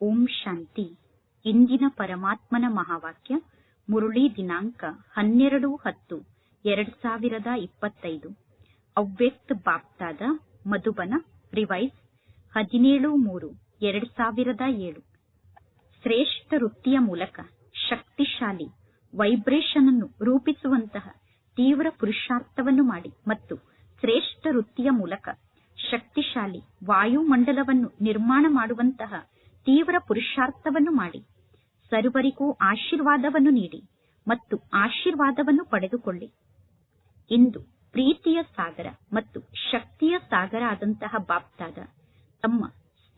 ಓಂ ಶಾಂತಿ. ಇಂದಿನ ಪರಮಾತ್ಮನ ಮಹಾವಾಕ್ಯ, ಮುರುಳಿ ದಿನಾಂಕ ಹನ್ನೆರಡು ಹತ್ತು, ಎರಡ್ ಸಾವಿರದ ಇಪ್ಪತ್ತೈದು. ಅವ್ಯಕ್ತ ಬಾಪ್ತಾದ ಮಧುಬನ ರಿವೈಸ್, ಹದಿನೇಳು ಮೂರು, ಎರಡ್ ಸಾವಿರದ ಏಳು. ಶ್ರೇಷ್ಠ ವೃತ್ತಿಯ ಮೂಲಕ ಶಕ್ತಿಶಾಲಿ ವೈಬ್ರೇಷನ್ ಅನ್ನು ರೂಪಿಸುವಂತಹ ತೀವ್ರ ಪುರುಷಾರ್ಥವನ್ನು ಮಾಡಿ ಮತ್ತು ಶ್ರೇಷ್ಠ ವೃತ್ತಿಯ ಮೂಲಕ ಶಕ್ತಿಶಾಲಿ ವಾಯುಮಂಡಲವನ್ನು ನಿರ್ಮಾಣ ಮಾಡುವಂತಹ ತೀವ್ರ ಪುರುಷಾರ್ಥವನ್ನು ಮಾಡಿ. ಸರ್ವರಿಗೂ ಆಶೀರ್ವಾದವನ್ನು ನೀಡಿ ಮತ್ತು ಆಶೀರ್ವಾದವನ್ನು ಪಡೆದುಕೊಳ್ಳಿ. ಇಂದು ಪ್ರೀತಿಯ ಸಾಗರ ಮತ್ತು ಶಕ್ತಿಯ ಸಾಗರ ಆದಂತಹ ಬಾಪ್ತಾದ ತಮ್ಮ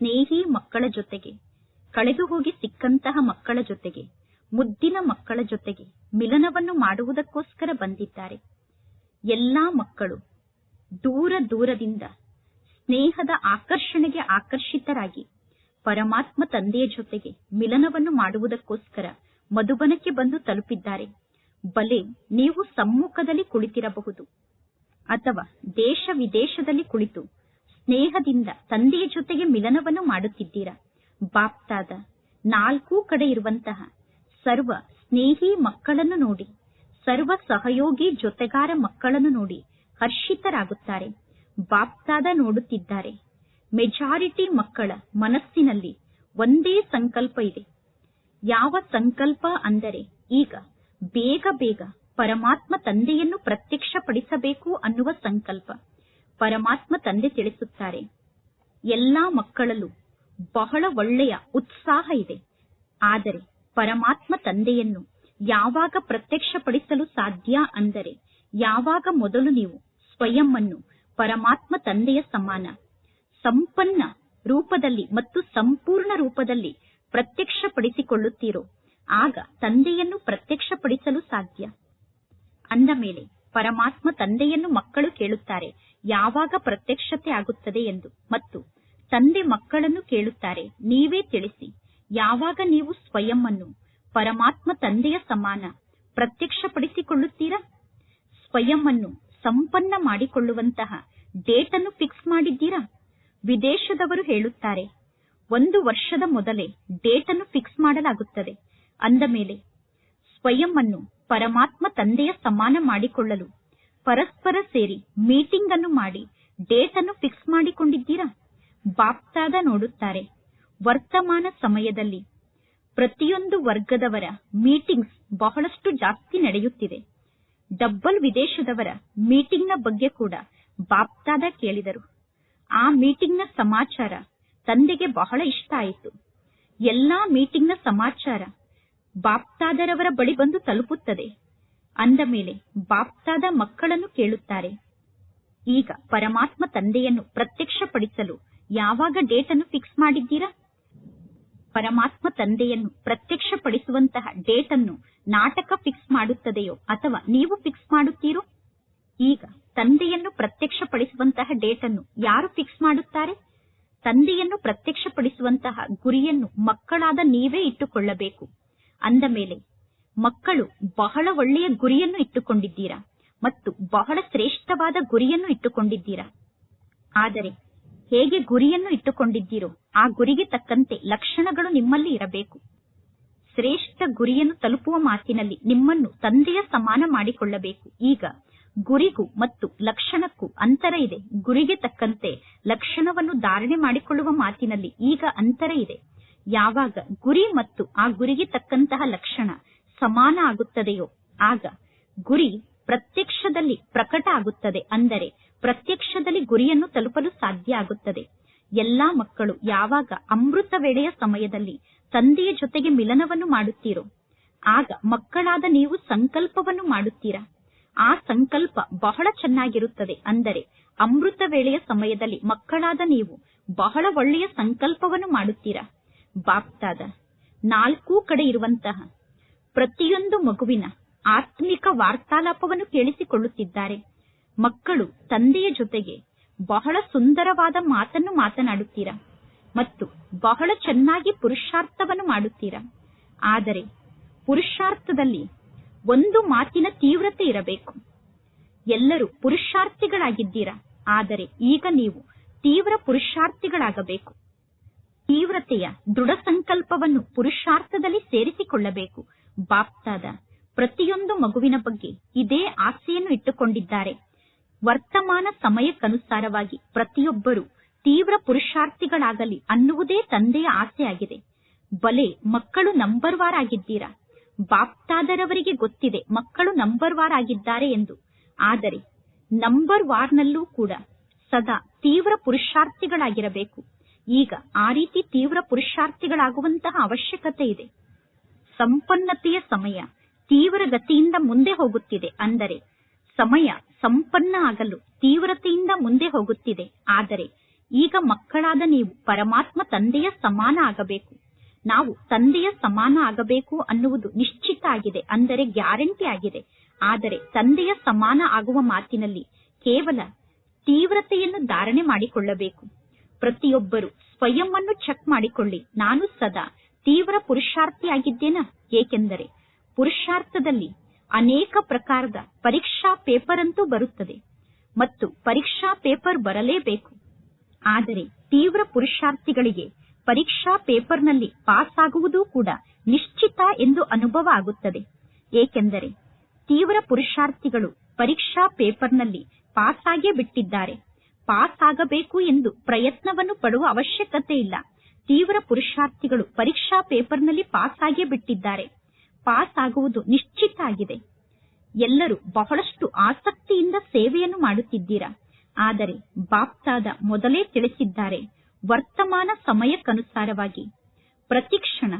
ಸ್ನೇಹಿ ಮಕ್ಕಳ ಜೊತೆಗೆ, ಕಳೆದು ಹೋಗಿ ಸಿಕ್ಕಂತಹ ಮಕ್ಕಳ ಜೊತೆಗೆ, ಮುದ್ದಿನ ಮಕ್ಕಳ ಜೊತೆಗೆ ಮಿಲನವನ್ನು ಮಾಡುವುದಕ್ಕೋಸ್ಕರ ಬಂದಿದ್ದಾರೆ. ಎಲ್ಲಾ ಮಕ್ಕಳು ದೂರ ದೂರದಿಂದ ಸ್ನೇಹದ ಆಕರ್ಷಣೆಗೆ ಆಕರ್ಷಿತರಾಗಿ ಪರಮಾತ್ಮ ತಂದೆಯ ಜೊತೆಗೆ ಮಿಲನವನ್ನು ಮಾಡುವುದಕ್ಕೋಸ್ಕರ ಮಧುಬನಕ್ಕೆ ಬಂದು ತಲುಪಿದ್ದಾರೆ. ಬಲೆ, ನೀವು ಸಮ್ಮುಖದಲ್ಲಿ ಕುಳಿತಿರಬಹುದು ಅಥವಾ ದೇಶ ವಿದೇಶದಲ್ಲಿ ಕುಳಿತು ಸ್ನೇಹದಿಂದ ತಂದೆಯ ಜೊತೆಗೆ ಮಿಲನವನ್ನು ಮಾಡುತ್ತಿದ್ದೀರಾ? ಬಾಪ್ತಾದ, ನಾಲ್ಕೂ ಕಡೆ ಇರುವಂತಹ ಸರ್ವ ಸ್ನೇಹಿ ಮಕ್ಕಳನ್ನು ನೋಡಿ, ಸರ್ವ ಸಹಯೋಗಿ ಜೊತೆಗಾರ ಮಕ್ಕಳನ್ನು ನೋಡಿ ಹರ್ಷಿತರಾಗುತ್ತಾರೆ. ಬಾಪ್ತಾದ ನೋಡುತ್ತಿದ್ದಾರೆ. ಮೆಜಾರಿಟಿ ಮಕ್ಕಳ ಮನಸ್ಸಿನಲ್ಲಿ ಒಂದೇ ಸಂಕಲ್ಪ ಇದೆ. ಯಾವ ಸಂಕಲ್ಪ ಅಂದರೆ ಈಗ ಬೇಗ ಬೇಗ ಪರಮಾತ್ಮ ತಂದೆಯನ್ನು ಪ್ರತ್ಯಕ್ಷಪಡಿಸಬೇಕು ಅನ್ನುವ ಸಂಕಲ್ಪ. ಪರಮಾತ್ಮ ತಂದೆ ತಿಳಿಸುತ್ತಾರೆ, ಎಲ್ಲಾ ಮಕ್ಕಳಲ್ಲೂ ಬಹಳ ಒಳ್ಳೆಯ ಉತ್ಸಾಹ ಇದೆ. ಆದರೆ ಪರಮಾತ್ಮ ತಂದೆಯನ್ನು ಯಾವಾಗ ಪ್ರತ್ಯಕ್ಷಪಡಿಸಲು ಸಾಧ್ಯ ಅಂದರೆ ಯಾವಾಗ ಮೊದಲು ನೀವು ಸ್ವಯಂ ಅನ್ನು ಪರಮಾತ್ಮ ತಂದೆಯ ಸಮಾನ ಸಂಪನ್ನ ರೂಪದಲ್ಲಿ ಮತ್ತು ಸಂಪೂರ್ಣ ರೂಪದಲ್ಲಿ ಪ್ರತ್ಯಕ್ಷಪಡಿಸಿಕೊಳ್ಳುತ್ತೀರೋ, ಆಗ ತಂದೆಯನ್ನು ಪ್ರತ್ಯಕ್ಷಪಡಿಸಲು ಸಾಧ್ಯ. ಅಂದ ಮೇಲೆ ಪರಮಾತ್ಮ ತಂದೆಯನ್ನು ಮಕ್ಕಳು ಕೇಳುತ್ತಾರೆ, ಯಾವಾಗ ಪ್ರತ್ಯಕ್ಷತೆ ಆಗುತ್ತದೆ ಎಂದು. ಮತ್ತು ತಂದೆ ಮಕ್ಕಳನ್ನು ಕೇಳುತ್ತಾರೆ, ನೀವೇ ತಿಳಿಸಿ, ಯಾವಾಗ ನೀವು ಸ್ವಯಂ ಅನ್ನು, ಪರಮಾತ್ಮ ತಂದೆಯ ಸಮಾನ, ಪ್ರತ್ಯಕ್ಷಪಡಿಸಿಕೊಳ್ಳುತ್ತೀರಾ? ಸ್ವಯಂ ಅನ್ನು ಸಂಪನ್ನ ಮಾಡಿಕೊಳ್ಳುವಂತಹ ಡೇಟ್ ಅನ್ನು ಫಿಕ್ಸ್ ಮಾಡಿದ್ದೀರಾ? ವಿದೇಶದವರು ಹೇಳುತ್ತಾರೆ, ಒಂದು ವರ್ಷದ ಮೊದಲೇ ಡೇಟ್ ಅನ್ನು ಫಿಕ್ಸ್ ಮಾಡಲಾಗುತ್ತದೆ. ಅಂದ ಮೇಲೆ, ಸ್ವಯಂ ಅನ್ನು ಪರಮಾತ್ಮ ತಂದೆಯ ಸಮಾನ ಮಾಡಿಕೊಳ್ಳಲು ಪರಸ್ಪರ ಸೇರಿ ಮೀಟಿಂಗ್ ಅನ್ನು ಮಾಡಿ ಡೇಟ್ ಅನ್ನು ಫಿಕ್ಸ್ ಮಾಡಿಕೊಂಡಿದ್ದೀರಾ? ಬಾಪ್ತಾದ ನೋಡುತ್ತಾರೆ, ವರ್ತಮಾನ ಸಮಯದಲ್ಲಿ ಪ್ರತಿಯೊಂದು ವರ್ಗದವರ ಮೀಟಿಂಗ್ಸ್ ಬಹಳಷ್ಟು ಜಾಸ್ತಿ ನಡೆಯುತ್ತಿದೆ. ಡಬ್ಬಲ್ ವಿದೇಶದವರ ಮೀಟಿಂಗ್ನ ಬಗ್ಗೆ ಕೂಡ ಬಾಪ್ತಾದ ಕೇಳಿದರು. ಆ ಮೀಟಿಂಗ್ನ ಸಮಾಚಾರ ತಂದೆಗೆ ಬಹಳ ಇಷ್ಟ ಆಯಿತು. ಎಲ್ಲಾ ಮೀಟಿಂಗ್ನ ಸಮಾಚಾರ ಬಾಪ್ತಾದರವರ ಬಳಿ ಬಂದು ತಲುಪುತ್ತದೆ. ಅಂದ ಮೇಲೆ ಬಾಪ್ತಾದ ಮಕ್ಕಳನ್ನು ಕೇಳುತ್ತಾರೆ. ಈಗ ಪರಮಾತ್ಮ ತಂದೆಯನ್ನು ಪ್ರತ್ಯಕ್ಷಪಡಿಸಲು ಯಾವಾಗ ಡೇಟ್ ಅನ್ನು ಫಿಕ್ಸ್ ಮಾಡಿದ್ದೀರಾ? ಪರಮಾತ್ಮ ತಂದೆಯನ್ನು ಪ್ರತ್ಯಕ್ಷಪಡಿಸುವಂತಹ ಡೇಟ್ ಅನ್ನು ನಾಟಕ ಫಿಕ್ಸ್ ಮಾಡುತ್ತದೆಯೋ ಅಥವಾ ನೀವು ಫಿಕ್ಸ್ ಮಾಡುತ್ತೀರೋ? ಈಗ ತಂದೆಯನ್ನು ಪ್ರತ್ಯಕ್ಷಪಡಿಸುವಂತಹ ಡೇಟ್ ಅನ್ನು ಯಾರು ಫಿಕ್ಸ್ ಮಾಡುತ್ತಾರೆ? ತಂದೆಯನ್ನು ಪ್ರತ್ಯಕ್ಷಪಡಿಸುವಂತಹ ಗುರಿಯನ್ನು ಮಕ್ಕಳಾದ ನೀವೇ ಇಟ್ಟುಕೊಳ್ಳಬೇಕು. ಅಂದ ಮೇಲೆ, ಮಕ್ಕಳು ಬಹಳ ಒಳ್ಳೆಯ ಗುರಿಯನ್ನು ಇಟ್ಟುಕೊಂಡಿದ್ದೀರಾ ಮತ್ತು ಬಹಳ ಶ್ರೇಷ್ಠವಾದ ಗುರಿಯನ್ನು ಇಟ್ಟುಕೊಂಡಿದ್ದೀರಾ? ಆದರೆ ಹೇಗೆ ಗುರಿಯನ್ನು ಇಟ್ಟುಕೊಂಡಿದ್ದೀರೋ ಆ ಗುರಿಗೆ ತಕ್ಕಂತೆ ಲಕ್ಷಣಗಳು ನಿಮ್ಮಲ್ಲಿ ಇರಬೇಕು. ಶ್ರೇಷ್ಠ ಗುರಿಯನ್ನು ತಲುಪುವ ಮಾತಿನಲ್ಲಿ ನಿಮ್ಮನ್ನು ತಂದೆಯ ಸಮಾನ ಮಾಡಿಕೊಳ್ಳಬೇಕು. ಈಗ ಗುರಿಗೂ ಮತ್ತು ಲಕ್ಷಣಕ್ಕೂ ಅಂತರ ಇದೆ. ಗುರಿಗೆ ತಕ್ಕಂತೆ ಲಕ್ಷಣವನ್ನು ಧಾರಣೆ ಮಾಡಿಕೊಳ್ಳುವ ಮಾತಿನಲ್ಲಿ ಈಗ ಅಂತರ ಇದೆ. ಯಾವಾಗ ಗುರಿ ಮತ್ತು ಆ ಗುರಿಗೆ ತಕ್ಕಂತಹ ಲಕ್ಷಣ ಸಮಾನ ಆಗುತ್ತದೆಯೋ, ಆಗ ಗುರಿ ಪ್ರತ್ಯಕ್ಷದಲ್ಲಿ ಪ್ರಕಟ ಆಗುತ್ತದೆ ಅಂದರೆ ಪ್ರತ್ಯಕ್ಷದಲ್ಲಿ ಗುರಿಯನ್ನು ತಲುಪಲು ಸಾಧ್ಯ ಆಗುತ್ತದೆ. ಎಲ್ಲಾ ಮಕ್ಕಳು ಯಾವಾಗ ಅಮೃತ ವೇಳೆಯ ಸಮಯದಲ್ಲಿ ತಂದೆಯ ಜೊತೆಗೆ ಮಿಲನವನ್ನು ಮಾಡುತ್ತೀರೋ, ಆಗ ಮಕ್ಕಳಾದ ನೀವು ಸಂಕಲ್ಪವನ್ನು ಮಾಡುತ್ತೀರಾ? ಆ ಸಂಕಲ್ಪ ಬಹಳ ಚೆನ್ನಾಗಿರುತ್ತದೆ. ಅಂದರೆ ಅಮೃತ ವೇಳೆಯ ಸಮಯದಲ್ಲಿ ಮಕ್ಕಳಾದ ನೀವು ಬಹಳ ಒಳ್ಳೆಯ ಸಂಕಲ್ಪವನ್ನು ಮಾಡುತ್ತೀರಾ? ಬಾಪ್ತಾದ, ನಾಲ್ಕೂ ಕಡೆ ಇರುವಂತಹ ಪ್ರತಿಯೊಂದು ಮಗುವಿನ ಆತ್ಮಿಕ ವಾರ್ತಾಲಾಪವನ್ನು ಕೇಳಿಸಿಕೊಳ್ಳುತ್ತಿದ್ದಾರೆ. ಮಕ್ಕಳು ತಂದೆಯ ಜೊತೆಗೆ ಬಹಳ ಸುಂದರವಾದ ಮಾತನ್ನು ಮಾತನಾಡುತ್ತೀರಾ? ಮತ್ತು ಬಹಳ ಚೆನ್ನಾಗಿ ಪುರುಷಾರ್ಥವನ್ನು ಮಾಡುತ್ತೀರಾ? ಆದರೆ ಪುರುಷಾರ್ಥದಲ್ಲಿ ಒಂದು ಮಾತಿನ ತೀವ್ರತೆ ಇರಬೇಕು. ಎಲ್ಲರೂ ಪುರುಷಾರ್ಥಿಗಳಾಗಿದ್ದೀರಾ? ಆದರೆ ಈಗ ನೀವು ತೀವ್ರ ಪುರುಷಾರ್ಥಿಗಳಾಗಬೇಕು. ತೀವ್ರತೆಯ ದೃಢ ಸಂಕಲ್ಪವನ್ನು ಪುರುಷಾರ್ಥದಲ್ಲಿ ಸೇರಿಸಿಕೊಳ್ಳಬೇಕು. ಬಾಪ್ತಾದ ಪ್ರತಿಯೊಂದು ಮಗುವಿನ ಬಗ್ಗೆ ಇದೇ ಆಸೆಯನ್ನು ಇಟ್ಟುಕೊಂಡಿದ್ದಾರೆ. ವರ್ತಮಾನ ಸಮಯಕ್ಕನುಸಾರವಾಗಿ ಪ್ರತಿಯೊಬ್ಬರು ತೀವ್ರ ಪುರುಷಾರ್ಥಿಗಳಾಗಲಿ ಅನ್ನುವುದೇ ತಂದೆಯ ಆಸೆಯಾಗಿದೆ. ಬಲೆ ಮಕ್ಕಳು ನಂಬರ್ ವಾರ್ ಆಗಿದ್ದೀರಾ? ಬಾಪ್ತಾದರವರಿಗೆ ಗೊತ್ತಿದೆ ಮಕ್ಕಳು ನಂಬರ್ ವಾರ್ ಆಗಿದ್ದಾರೆ ಎಂದು. ಆದರೆ ನಂಬರ್ ವಾರ್ನಲ್ಲೂ ಕೂಡ ಸದಾ ತೀವ್ರ ಪುರುಷಾರ್ಥಿಗಳಾಗಿರಬೇಕು. ಈಗ ಆ ರೀತಿ ತೀವ್ರ ಪುರುಷಾರ್ಥಿಗಳಾಗುವಂತಹ ಅವಶ್ಯಕತೆ ಇದೆ. ಸಂಪನ್ನತೆಯ ಸಮಯ ತೀವ್ರ ಗತಿಯಿಂದ ಮುಂದೆ ಹೋಗುತ್ತಿದೆ ಅಂದರೆ ಸಮಯ ಸಂಪನ್ನ ಆಗಲು ತೀವ್ರತೆಯಿಂದ ಮುಂದೆ ಹೋಗುತ್ತಿದೆ. ಆದರೆ ಈಗ ಮಕ್ಕಳಾದ ನೀವು ಪರಮಾತ್ಮ ತಂದೆಯ ಸಮಾನ ಆಗಬೇಕು. ನಾವು ತಂದೆಯ ಸಮಾನ ಆಗಬೇಕು ಅನ್ನುವುದು ನಿಶ್ಚಿತ ಆಗಿದೆ, ಅಂದರೆ ಗ್ಯಾರಂಟಿ ಆಗಿದೆ. ಆದರೆ ತಂದೆಯ ಸಮಾನ ಆಗುವ ಮಾತಿನಲ್ಲಿ ಕೇವಲ ತೀವ್ರತೆಯನ್ನು ಧಾರಣೆ ಮಾಡಿಕೊಳ್ಳಬೇಕು. ಪ್ರತಿಯೊಬ್ಬರು ಸ್ವಯಂವನ್ನು ಚೆಕ್ ಮಾಡಿಕೊಳ್ಳಿ. ನಾನು ಸದಾ ತೀವ್ರ ಪುರುಷಾರ್ಥಿಯಾಗಿದ್ದೇನಾ? ಏಕೆಂದರೆ ಪುರುಷಾರ್ಥದಲ್ಲಿ ಅನೇಕ ಪ್ರಕಾರದ ಪರೀಕ್ಷಾ ಪೇಪರ್ ಅಂತೂ ಬರುತ್ತದೆ ಮತ್ತು ಪರೀಕ್ಷಾ ಪೇಪರ್ ಬರಲೇಬೇಕು. ಆದರೆ ತೀವ್ರ ಪುರುಷಾರ್ಥಿಗಳಿಗೆ ಪರೀಕ್ಷಾ ಪೇಪರ್ನಲ್ಲಿ ಪಾಸ್ ಆಗುವುದೂ ಕೂಡ ನಿಶ್ಚಿತ ಎಂದು ಅನುಭವ ಆಗುತ್ತದೆ. ಏಕೆಂದರೆ ತೀವ್ರ ಪುರುಷಾರ್ಥಿಗಳು ಪರೀಕ್ಷಾ ಪೇಪರ್ನಲ್ಲಿ ಪಾಸ್ ಆಗೇ ಬಿಟ್ಟಿದ್ದಾರೆ. ಪಾಸ್ ಆಗಬೇಕು ಎಂದು ಪ್ರಯತ್ನವನ್ನು ಪಡುವ ಅವಶ್ಯಕತೆ ಇಲ್ಲ. ತೀವ್ರ ಪುರುಷಾರ್ಥಿಗಳು ಪರೀಕ್ಷಾ ಪೇಪರ್ನಲ್ಲಿ ಪಾಸ್ ಆಗೇ ಬಿಟ್ಟಿದ್ದಾರೆ. ಪಾಸ್ ಆಗುವುದು ನಿಶ್ಚಿತ ಆಗಿದೆ. ಎಲ್ಲರೂ ಬಹಳಷ್ಟು ಆಸಕ್ತಿಯಿಂದ ಸೇವೆಯನ್ನು ಮಾಡುತ್ತಿದ್ದೀರಾ? ಆದರೆ ಬಾಪ್ತಾದ ಮೊದಲೇ ತಿಳಿಸಿದ್ದಾರೆ. ವರ್ತಮಾನ ಸಮಯಕ್ಕನುಸಾರವಾಗಿ ಪ್ರತಿಕ್ಷಣ,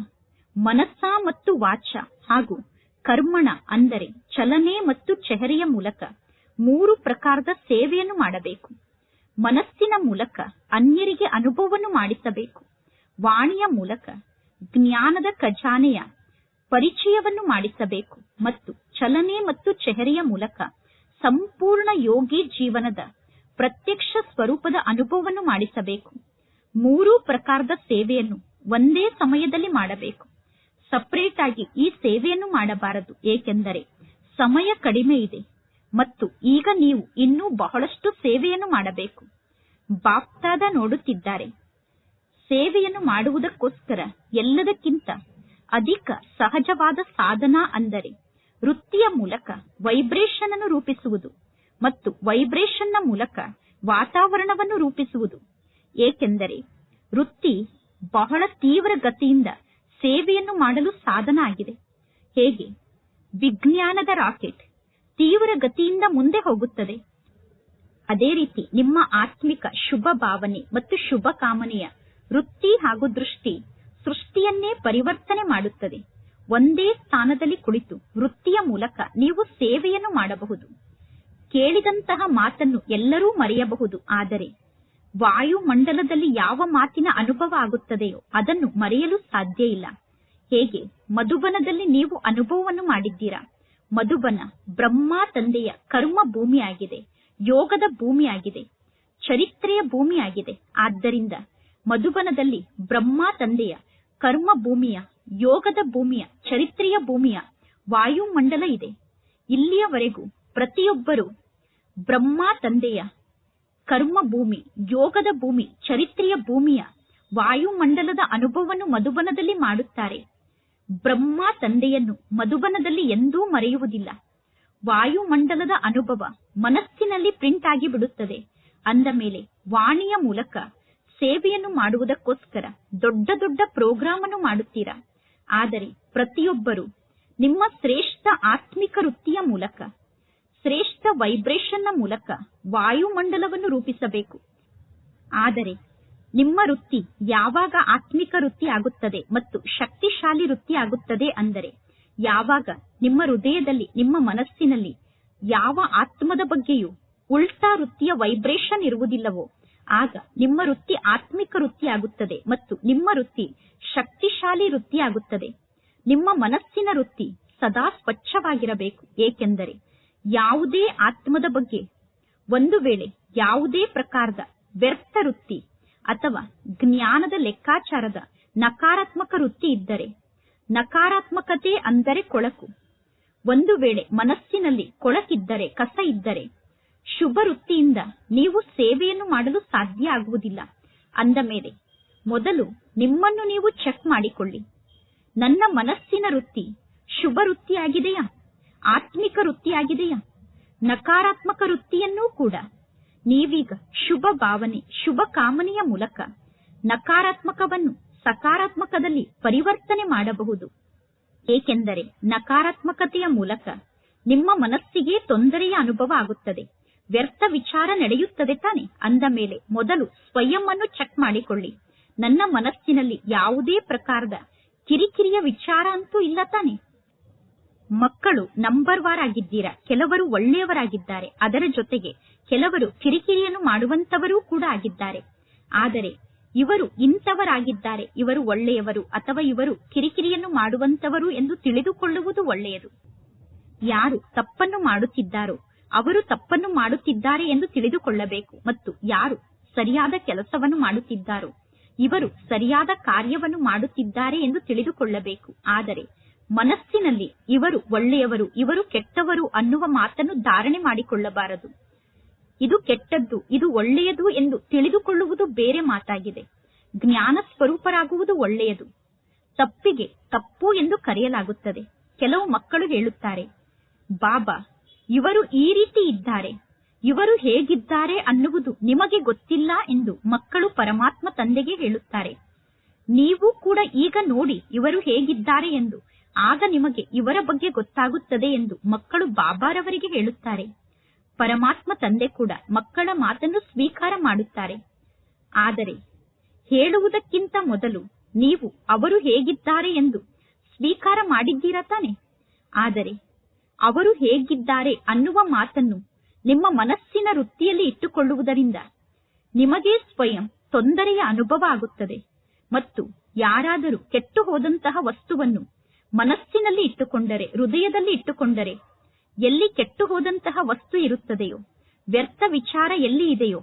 ಮನಸ್ಸ ಮತ್ತು ವಾಚ ಹಾಗೂ ಕರ್ಮಣ ಅಂದರೆ ಚಲನೆ ಮತ್ತು ಚೆಹರೆಯ ಮೂಲಕ ಮೂರು ಪ್ರಕಾರದ ಸೇವೆಯನ್ನು ಮಾಡಬೇಕು. ಮನಸ್ಸಿನ ಮೂಲಕ ಅನ್ಯರಿಗೆ ಅನುಭವವನ್ನು ಮಾಡಿಸಬೇಕು. ವಾಣಿಯ ಮೂಲಕ ಜ್ಞಾನದ ಖಜಾನೆಯ ಪರಿಚಯವನ್ನು ಮಾಡಿಸಬೇಕು ಮತ್ತು ಚಲನೆ ಮತ್ತು ಚೆಹರೆಯ ಮೂಲಕ ಸಂಪೂರ್ಣ ಯೋಗಿ ಜೀವನದ ಪ್ರತ್ಯಕ್ಷ ಸ್ವರೂಪದ ಅನುಭವವನ್ನು ಮಾಡಿಸಬೇಕು. ಮೂರೂ ಪ್ರಕಾರದ ಸೇವೆಯನ್ನು ಒಂದೇ ಸಮಯದಲ್ಲಿ ಮಾಡಬೇಕು. ಸಪರೇಟ್ ಆಗಿ ಈ ಸೇವೆಯನ್ನು ಮಾಡಬಾರದು. ಏಕೆಂದರೆ ಸಮಯ ಕಡಿಮೆ ಇದೆ ಮತ್ತು ಈಗ ನೀವು ಇನ್ನೂ ಬಹಳಷ್ಟು ಸೇವೆಯನ್ನು ಮಾಡಬೇಕು. ಬಾಪ್ತಾದ ನೋಡುತ್ತಿದ್ದಾರೆ. ಸೇವೆಯನ್ನು ಮಾಡುವುದಕ್ಕೋಸ್ಕರ ಎಲ್ಲದಕ್ಕಿಂತ ಅಧಿಕ ಸಹಜವಾದ ಸಾಧನ ಅಂದರೆ ವೃತ್ತಿಯ ಮೂಲಕ ವೈಬ್ರೇಷನ್ ಅನ್ನು ರೂಪಿಸುವುದು ಮತ್ತು ವೈಬ್ರೇಷನ್ನ ಮೂಲಕ ವಾತಾವರಣವನ್ನು ರೂಪಿಸುವುದು. ಏಕೆಂದರೆ ವೃತ್ತಿ ಬಹಳ ತೀವ್ರ ಗತಿಯಿಂದ ಸೇವೆಯನ್ನು ಮಾಡಲು ಸಾಧನ ಆಗಿದೆ ಹೇಗೆ? ವಿಜ್ಞಾನದ ರಾಕೆಟ್ ತೀವ್ರ ಗತಿಯಿಂದ ಮುಂದೆ ಹೋಗುತ್ತದೆ. ಅದೇ ರೀತಿ ನಿಮ್ಮ ಆತ್ಮಿಕ ಶುಭ ಭಾವನೆ ಮತ್ತು ಶುಭ ಕಾಮನೆಯ ವೃತ್ತಿ ಹಾಗೂ ದೃಷ್ಟಿ ಸೃಷ್ಟಿಯನ್ನೇ ಪರಿವರ್ತನೆ ಮಾಡುತ್ತದೆ. ಒಂದೇ ಸ್ಥಾನದಲ್ಲಿ ಕುಳಿತು ವೃತ್ತಿಯ ಮೂಲಕ ನೀವು ಸೇವೆಯನ್ನು ಮಾಡಬಹುದು. ಕೇಳಿದಂತಹ ಮಾತನ್ನು ಎಲ್ಲರೂ ಮರೆಯಬಹುದು. ಆದರೆ ವಾಯುಮಂಡಲದಲ್ಲಿ ಯಾವ ಮಾತಿನ ಅನುಭವ ಆಗುತ್ತದೆಯೋ ಅದನ್ನು ಮರೆಯಲು ಸಾಧ್ಯ ಇಲ್ಲ. ಹೇಗೆ? ಮಧುಬನದಲ್ಲಿ ನೀವು ಅನುಭವವನ್ನು ಮಾಡಿದ್ದೀರಾ? ಮಧುಬನ ಬ್ರಹ್ಮ ತಂದೆಯ ಕರ್ಮ ಭೂಮಿಯಾಗಿದೆ, ಯೋಗದ ಭೂಮಿಯಾಗಿದೆ, ಚರಿತ್ರೆಯ ಭೂಮಿಯಾಗಿದೆ. ಆದ್ದರಿಂದ ಮಧುಬನದಲ್ಲಿ ಬ್ರಹ್ಮ ತಂದೆಯ ಕರ್ಮ ಭೂಮಿಯ, ಯೋಗದ ಭೂಮಿಯ, ಚರಿತ್ರೆಯ ಭೂಮಿಯ ವಾಯುಮಂಡಲ ಇದೆ. ಇಲ್ಲಿಯವರೆಗೂ ಪ್ರತಿಯೊಬ್ಬರೂ ಬ್ರಹ್ಮ ತಂದೆಯ ಕರ್ಮ ಭೂಮಿ, ಯೋಗದ ಭೂಮಿ, ಚರಿತ್ರೆಯ ಭೂಮಿಯ ವಾಯುಮಂಡಲದ ಅನುಭವವನ್ನು ಮಧುಬನದಲ್ಲಿ ಮಾಡುತ್ತಾರೆ. ಬ್ರಹ್ಮ ತಂದೆಯನ್ನು ಮಧುಬನದಲ್ಲಿ ಎಂದೂ ಮರೆಯುವುದಿಲ್ಲ. ವಾಯುಮಂಡಲದ ಅನುಭವ ಮನಸ್ಸಿನಲ್ಲಿ ಪ್ರಿಂಟ್ ಆಗಿ ಬಿಡುತ್ತದೆ. ಅಂದ ಮೇಲೆ ವಾಣಿಯ ಮೂಲಕ ಸೇವೆಯನ್ನು ಮಾಡುವುದಕ್ಕೋಸ್ಕರ ದೊಡ್ಡ ದೊಡ್ಡ ಪ್ರೋಗ್ರಾಮ್ ಅನ್ನು ಮಾಡುತ್ತೀರಾ? ಆದರೆ ಪ್ರತಿಯೊಬ್ಬರು ನಿಮ್ಮ ಶ್ರೇಷ್ಠ ಆತ್ಮಿಕ ವೃತ್ತಿಯ ಮೂಲಕ ಶ್ರೇಷ್ಠ ವೈಬ್ರೇಷನ್ನ ಮೂಲಕ ವಾಯುಮಂಡಲವನ್ನು ರೂಪಿಸಬೇಕು. ಆದರೆ ನಿಮ್ಮ ವೃತ್ತಿ ಯಾವಾಗ ಆತ್ಮಿಕ ವೃತ್ತಿ ಆಗುತ್ತದೆ ಮತ್ತು ಶಕ್ತಿಶಾಲಿ ವೃತ್ತಿ ಆಗುತ್ತದೆ ಅಂದರೆ ಯಾವಾಗ ನಿಮ್ಮ ಹೃದಯದಲ್ಲಿ, ನಿಮ್ಮ ಮನಸ್ಸಿನಲ್ಲಿ ಯಾವ ಆತ್ಮದ ಬಗ್ಗೆಯೂ ಉಲ್ಟಾ ವೃತ್ತಿಯ ವೈಬ್ರೇಷನ್ ಇರುವುದಿಲ್ಲವೋ, ಆಗ ನಿಮ್ಮ ವೃತ್ತಿ ಆತ್ಮಿಕ ವೃತ್ತಿ ಆಗುತ್ತದೆ ಮತ್ತು ನಿಮ್ಮ ವೃತ್ತಿ ಶಕ್ತಿಶಾಲಿ ವೃತ್ತಿ ಆಗುತ್ತದೆ. ನಿಮ್ಮ ಮನಸ್ಸಿನ ವೃತ್ತಿ ಸದಾ ಸ್ವಚ್ಛವಾಗಿರಬೇಕು. ಏಕೆಂದರೆ ಯಾವುದೇ ಆತ್ಮದ ಬಗ್ಗೆ ಒಂದು ವೇಳೆ ಯಾವುದೇ ಪ್ರಕಾರದ ವ್ಯರ್ಥ ವೃತ್ತಿ ಅಥವಾ ಜ್ಞಾನದ ಲೆಕ್ಕಾಚಾರದ ನಕಾರಾತ್ಮಕ ವೃತ್ತಿ ಇದ್ದರೆ, ನಕಾರಾತ್ಮಕತೆ ಅಂದರೆ ಕೊಳಕು. ಒಂದು ವೇಳೆ ಮನಸ್ಸಿನಲ್ಲಿ ಕೊಳಕಿದ್ದರೆ, ಕಸ ಇದ್ದರೆ, ಶುಭ ವೃತ್ತಿಯಿಂದ ನೀವು ಸೇವೆಯನ್ನು ಮಾಡಲು ಸಾಧ್ಯ ಆಗುವುದಿಲ್ಲ. ಅಂದ ಮೇಲೆ, ಮೊದಲು ನಿಮ್ಮನ್ನು ನೀವು ಚೆಕ್ ಮಾಡಿಕೊಳ್ಳಿ. ನನ್ನ ಮನಸ್ಸಿನ ವೃತ್ತಿ ಶುಭ ವೃತ್ತಿಯಾಗಿದೆಯಾ? ಆತ್ಮಿಕ ವೃತ್ತಿಯಾಗಿದೆಯಾ? ನಕಾರಾತ್ಮಕ ವೃತ್ತಿಯನ್ನೂ ಕೂಡ. ನೀವೀಗ ಶುಭ ಭಾವನೆ, ಶುಭ ಕಾಮನೆಯ ಮೂಲಕ ನಕಾರಾತ್ಮಕವನ್ನು ಸಕಾರಾತ್ಮಕದಲ್ಲಿ ಪರಿವರ್ತನೆ ಮಾಡಬಹುದು. ಏಕೆಂದರೆ ನಕಾರಾತ್ಮಕತೆಯ ಮೂಲಕ ನಿಮ್ಮ ಮನಸ್ಸಿಗೆ ತೊಂದರೆಯ ಅನುಭವ ಆಗುತ್ತದೆ. ವ್ಯರ್ಥ ವಿಚಾರ ನಡೆಯುತ್ತದೆ ತಾನೆ. ಅಂದ ಮೇಲೆ ಮೊದಲು ಸ್ವಯಂ ಅನ್ನು ಚೆಕ್ ಮಾಡಿಕೊಳ್ಳಿ. ನನ್ನ ಮನಸ್ಸಿನಲ್ಲಿ ಯಾವುದೇ ಪ್ರಕಾರದ ಕಿರಿಕಿರಿಯ ವಿಚಾರ ಅಂತೂ ಇಲ್ಲ ತಾನೆ. ಮಕ್ಕಳು ನಂಬರ್ ವಾರ್ ಆಗಿದ್ದೀರಾ? ಕೆಲವರು ಒಳ್ಳೆಯವರಾಗಿದ್ದಾರೆ. ಅದರ ಜೊತೆಗೆ ಕೆಲವರು ಕಿರಿಕಿರಿಯನ್ನು ಮಾಡುವಂತವರೂ ಕೂಡ ಆಗಿದ್ದಾರೆ. ಆದರೆ ಇವರು ಇಂಥವರಾಗಿದ್ದಾರೆ. ಇವರು ಒಳ್ಳೆಯವರು ಅಥವಾ ಇವರು ಕಿರಿಕಿರಿಯನ್ನು ಮಾಡುವಂತವರು ಎಂದು ತಿಳಿದುಕೊಳ್ಳುವುದು ಒಳ್ಳೆಯದು. ಯಾರು ತಪ್ಪನ್ನು ಮಾಡುತ್ತಿದ್ದಾರೋ ಅವರು ತಪ್ಪನ್ನು ಮಾಡುತ್ತಿದ್ದಾರೆ ಎಂದು ತಿಳಿದುಕೊಳ್ಳಬೇಕು. ಮತ್ತು ಯಾರು ಸರಿಯಾದ ಕೆಲಸವನ್ನು ಮಾಡುತ್ತಿದ್ದಾರೋ ಇವರು ಸರಿಯಾದ ಕಾರ್ಯವನ್ನು ಮಾಡುತ್ತಿದ್ದಾರೆ ಎಂದು ತಿಳಿದುಕೊಳ್ಳಬೇಕು. ಆದರೆ ಮನಸ್ಸಿನಲ್ಲಿ ಇವರು ಒಳ್ಳೆಯವರು, ಇವರು ಕೆಟ್ಟವರು ಅನ್ನುವ ಮಾತನ್ನು ಧಾರಣೆ ಮಾಡಿಕೊಳ್ಳಬಾರದು. ಇದು ಕೆಟ್ಟದ್ದು, ಇದು ಒಳ್ಳೆಯದು ಎಂದು ತಿಳಿದುಕೊಳ್ಳುವುದು ಬೇರೆ ಮಾತಾಗಿದೆ. ಜ್ಞಾನ ಸ್ವರೂಪರಾಗುವುದು ಒಳ್ಳೆಯದು. ತಪ್ಪಿಗೆ ತಪ್ಪು ಎಂದು ಕರೆಯಲಾಗುತ್ತದೆ. ಕೆಲವು ಮಕ್ಕಳು ಹೇಳುತ್ತಾರೆ, ಬಾಬಾ, ಇವರು ಈ ರೀತಿ ಇದ್ದಾರೆ. ಇವರು ಹೇಗಿದ್ದಾರೆ ಅನ್ನುವುದು ನಿಮಗೆ ಗೊತ್ತಿಲ್ಲ ಎಂದು ಮಕ್ಕಳು ಪರಮಾತ್ಮ ತಂದೆಗೆ ಹೇಳುತ್ತಾರೆ. ನೀವು ಕೂಡ ಈಗ ನೋಡಿ ಇವರು ಹೇಗಿದ್ದಾರೆ ಎಂದು. ಆಗ ನಿಮಗೆ ಇವರ ಬಗ್ಗೆ ಗೊತ್ತಾಗುತ್ತದೆ ಎಂದು ಮಕ್ಕಳು ಬಾಬಾರವರಿಗೆ ಹೇಳುತ್ತಾರೆ. ಪರಮಾತ್ಮ ತಂದೆ ಕೂಡ ಮಕ್ಕಳ ಮಾತನ್ನು ಸ್ವೀಕಾರ ಮಾಡುತ್ತಾರೆ. ಆದರೆ ಹೇಳುವುದಕ್ಕಿಂತ ಮೊದಲು ನೀವು ಅವರು ಹೇಗಿದ್ದಾರೆ ಎಂದು ಸ್ವೀಕಾರ ಮಾಡಿದ್ದೀರಾ ತಾನೆ? ಆದರೆ ಅವರು ಹೇಗಿದ್ದಾರೆ ಅನ್ನುವ ಮಾತನ್ನು ನಿಮ್ಮ ಮನಸ್ಸಿನ ವೃತ್ತಿಯಲ್ಲಿ ಇಟ್ಟುಕೊಳ್ಳುವುದರಿಂದ ನಿಮಗೆ ಸ್ವಯಂ ತೊಂದರೆಯ ಅನುಭವ ಆಗುತ್ತದೆ ಮತ್ತು ಯಾರಾದರೂ ಕೆಟ್ಟು ಹೋದಂತಹ ವಸ್ತುವನ್ನು ಮನಸ್ಸಿನಲ್ಲಿ ಇಟ್ಟುಕೊಂಡರೆ, ಹೃದಯದಲ್ಲಿ ಇಟ್ಟುಕೊಂಡರೆ ಎಲ್ಲಿ ಕೆಟ್ಟು ಹೋದಂತಹ ವಸ್ತು ಇರುತ್ತದೆಯೋ, ವ್ಯರ್ಥ ವಿಚಾರ ಎಲ್ಲಿ ಇದೆಯೋ,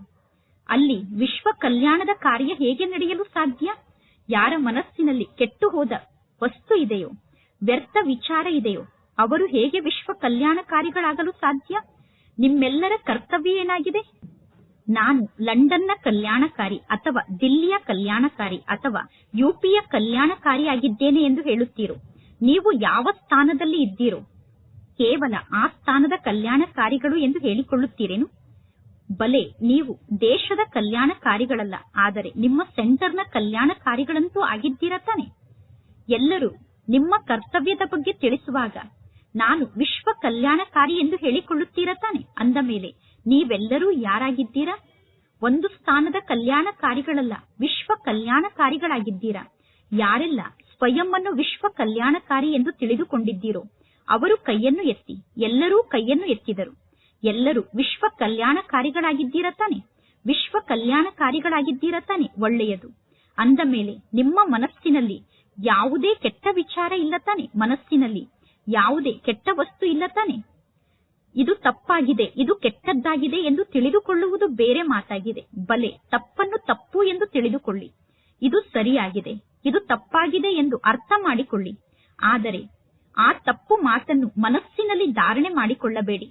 ಅಲ್ಲಿ ವಿಶ್ವ ಕಲ್ಯಾಣದ ಕಾರ್ಯ ಹೇಗೆ ನಡೆಯಲು ಸಾಧ್ಯ? ಯಾರ ಮನಸ್ಸಿನಲ್ಲಿ ಕೆಟ್ಟು ಹೋದ ವಸ್ತು ಇದೆಯೋ, ವ್ಯರ್ಥ ವಿಚಾರ ಇದೆಯೋ, ಅವರು ಹೇಗೆ ವಿಶ್ವ ಕಲ್ಯಾಣಕಾರಿಗಳಾಗಲು ಸಾಧ್ಯ? ನಿಮ್ಮೆಲ್ಲರ ಕರ್ತವ್ಯ ಏನಾಗಿದೆ? ನಾನು ಲಂಡನ್ನ ಕಲ್ಯಾಣಕಾರಿ ಅಥವಾ ದಿಲ್ಲಿಯ ಕಲ್ಯಾಣಕಾರಿ ಅಥವಾ ಯುಪಿಯ ಕಲ್ಯಾಣಕಾರಿಯಾಗಿದ್ದೇನೆ ಎಂದು ಹೇಳುತ್ತೀರೋ. ನೀವು ಯಾವ ಸ್ಥಾನದಲ್ಲಿ ಇದ್ದೀರೋ, ಕೇವಲ ಆ ಸ್ಥಾನದ ಕಲ್ಯಾಣಕಾರಿಗಳು ಎಂದು ಹೇಳಿಕೊಳ್ಳುತ್ತೀರೇನು? ಬಲೆ, ನೀವು ದೇಶದ ಕಲ್ಯಾಣಕಾರಿಗಳಲ್ಲ, ಆದರೆ ನಿಮ್ಮ ಸೆಂಟರ್ನ ಕಲ್ಯಾಣಕಾರಿಗಳಂತೂ ಆಗಿದ್ದೀರಾ ತಾನೆ? ಎಲ್ಲರೂ ನಿಮ್ಮ ಕರ್ತವ್ಯದ ಬಗ್ಗೆ ತಿಳಿಸುವಾಗ, ನಾನು ವಿಶ್ವ ಕಲ್ಯಾಣಕಾರಿ ಎಂದು ಹೇಳಿಕೊಳ್ಳುತ್ತೀರಾ ತಾನೆ? ಅಂದ ಮೇಲೆ, ನೀವೆಲ್ಲರೂ ಯಾರಾಗಿದ್ದೀರಾ? ಒಂದು ಸ್ಥಾನದ ಕಲ್ಯಾಣಕಾರಿಗಳಲ್ಲ, ವಿಶ್ವ ಕಲ್ಯಾಣಕಾರಿಗಳಾಗಿದ್ದೀರಾ? ಯಾರೆಲ್ಲ ಸ್ವಯಂ ವಿಶ್ವ ಕಲ್ಯಾಣಕಾರಿ ಎಂದು ತಿಳಿದುಕೊಂಡಿದ್ದೀರೋ? ಅವರು ಕೈಯನ್ನು ಎತ್ತಿ, ಎಲ್ಲರೂ ಕೈಯನ್ನು ಎತ್ತಿದರು. ಎಲ್ಲರೂ ವಿಶ್ವ ಕಲ್ಯಾಣಕಾರಿಗಳಾಗಿದ್ದೀರ ತಾನೆ? ವಿಶ್ವ ಕಲ್ಯಾಣಕಾರಿಗಳಾಗಿದ್ದೀರ ತಾನೆ? ಒಳ್ಳೆಯದು. ಅಂದ ಮೇಲೆ ನಿಮ್ಮ ಮನಸ್ಸಿನಲ್ಲಿ ಯಾವುದೇ ಕೆಟ್ಟ ವಿಚಾರ ಇಲ್ಲ ತಾನೆ? ಮನಸ್ಸಿನಲ್ಲಿ ಯಾವುದೇ ಕೆಟ್ಟ ವಸ್ತು ಇಲ್ಲ ತಾನೆ? ಇದು ತಪ್ಪಾಗಿದೆ, ಇದು ಕೆಟ್ಟದ್ದಾಗಿದೆ ಎಂದು ತಿಳಿದುಕೊಳ್ಳುವುದು ಬೇರೆ ಮಾತಾಗಿದೆ. ಬಲೆ ತಪ್ಪನ್ನು ತಪ್ಪು ಎಂದು ತಿಳಿದುಕೊಳ್ಳಿ. ಇದು ಸರಿಯಾಗಿದೆ, ಇದು ತಪ್ಪಾಗಿದೆ ಎಂದು ಅರ್ಥ ಮಾಡಿಕೊಳ್ಳಿ. ಆದರೆ ಆ ತಪ್ಪು ಮಾತನ್ನು ಮನಸ್ಸಿನಲ್ಲಿ ಧಾರಣೆ ಮಾಡಿಕೊಳ್ಳಬೇಡಿ.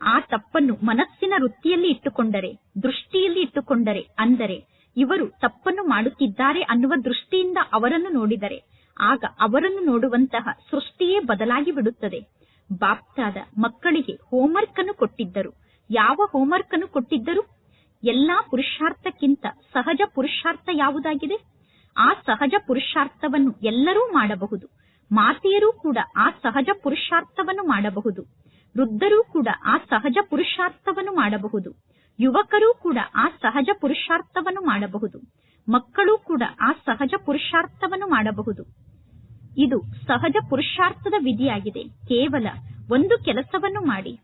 ಆ ತಪ್ಪನ್ನು ಮನಸ್ಸಿನ ವೃತ್ತಿಯಲ್ಲಿ ಇಟ್ಟುಕೊಂಡರೆ, ದೃಷ್ಟಿಯಲ್ಲಿ ಇಟ್ಟುಕೊಂಡರೆ ಅಂದರೆ ಇವರು ತಪ್ಪನ್ನು ಮಾಡುತ್ತಿದ್ದಾರೆ ಅನ್ನುವ ದೃಷ್ಟಿಯಿಂದ ಅವರನ್ನು ನೋಡಿದರೆ, ಆಗ ಅವರನ್ನು ನೋಡುವಂತಹ ಸೃಷ್ಟಿಯೇ ಬದಲಾಗಿ ಬಿಡುತ್ತದೆ. ಬಾಪ್ತಾದ ಮಕ್ಕಳಿಗೆ ಹೋಮ್ವರ್ಕ್ ಅನ್ನು ಕೊಟ್ಟಿದ್ದರು. ಯಾವ ಹೋಮ್ವರ್ಕ್ ಅನ್ನು ಕೊಟ್ಟಿದ್ದರು? ಎಲ್ಲಾ ಪುರುಷಾರ್ಥಕ್ಕಿಂತ ಸಹಜ ಪುರುಷಾರ್ಥ ಯಾವುದಾಗಿದೆ? ಆ ಸಹಜ ಪುರುಷಾರ್ಥವನ್ನು ಎಲ್ಲರೂ ಮಾಡಬಹುದು. ಮಾತೆಯರೂ ಕೂಡ ಆ ಸಹಜ ಪುರುಷಾರ್ಥವನ್ನು ಮಾಡಬಹುದು. ವೃದ್ಧರೂ ಕೂಡ ಆ ಸಹಜ ಪುರುಷಾರ್ಥವನ್ನು ಮಾಡಬಹುದು. ಯುವಕರೂ ಕೂಡ ಆ ಸಹಜ ಪುರುಷಾರ್ಥವನ್ನು ಮಾಡಬಹುದು. ಮಕ್ಕಳು ಕೂಡ ಆ ಸಹಜ ಪುರುಷಾರ್ಥವನ್ನು ಮಾಡಬಹುದು. ಇದು ಸಹಜ ಪುರುಷಾರ್ಥದ ವಿಧಿಯಾಗಿದೆ. ಕೇವಲ ಒಂದು ಕೆಲಸವನ್ನು ಮಾಡಿ.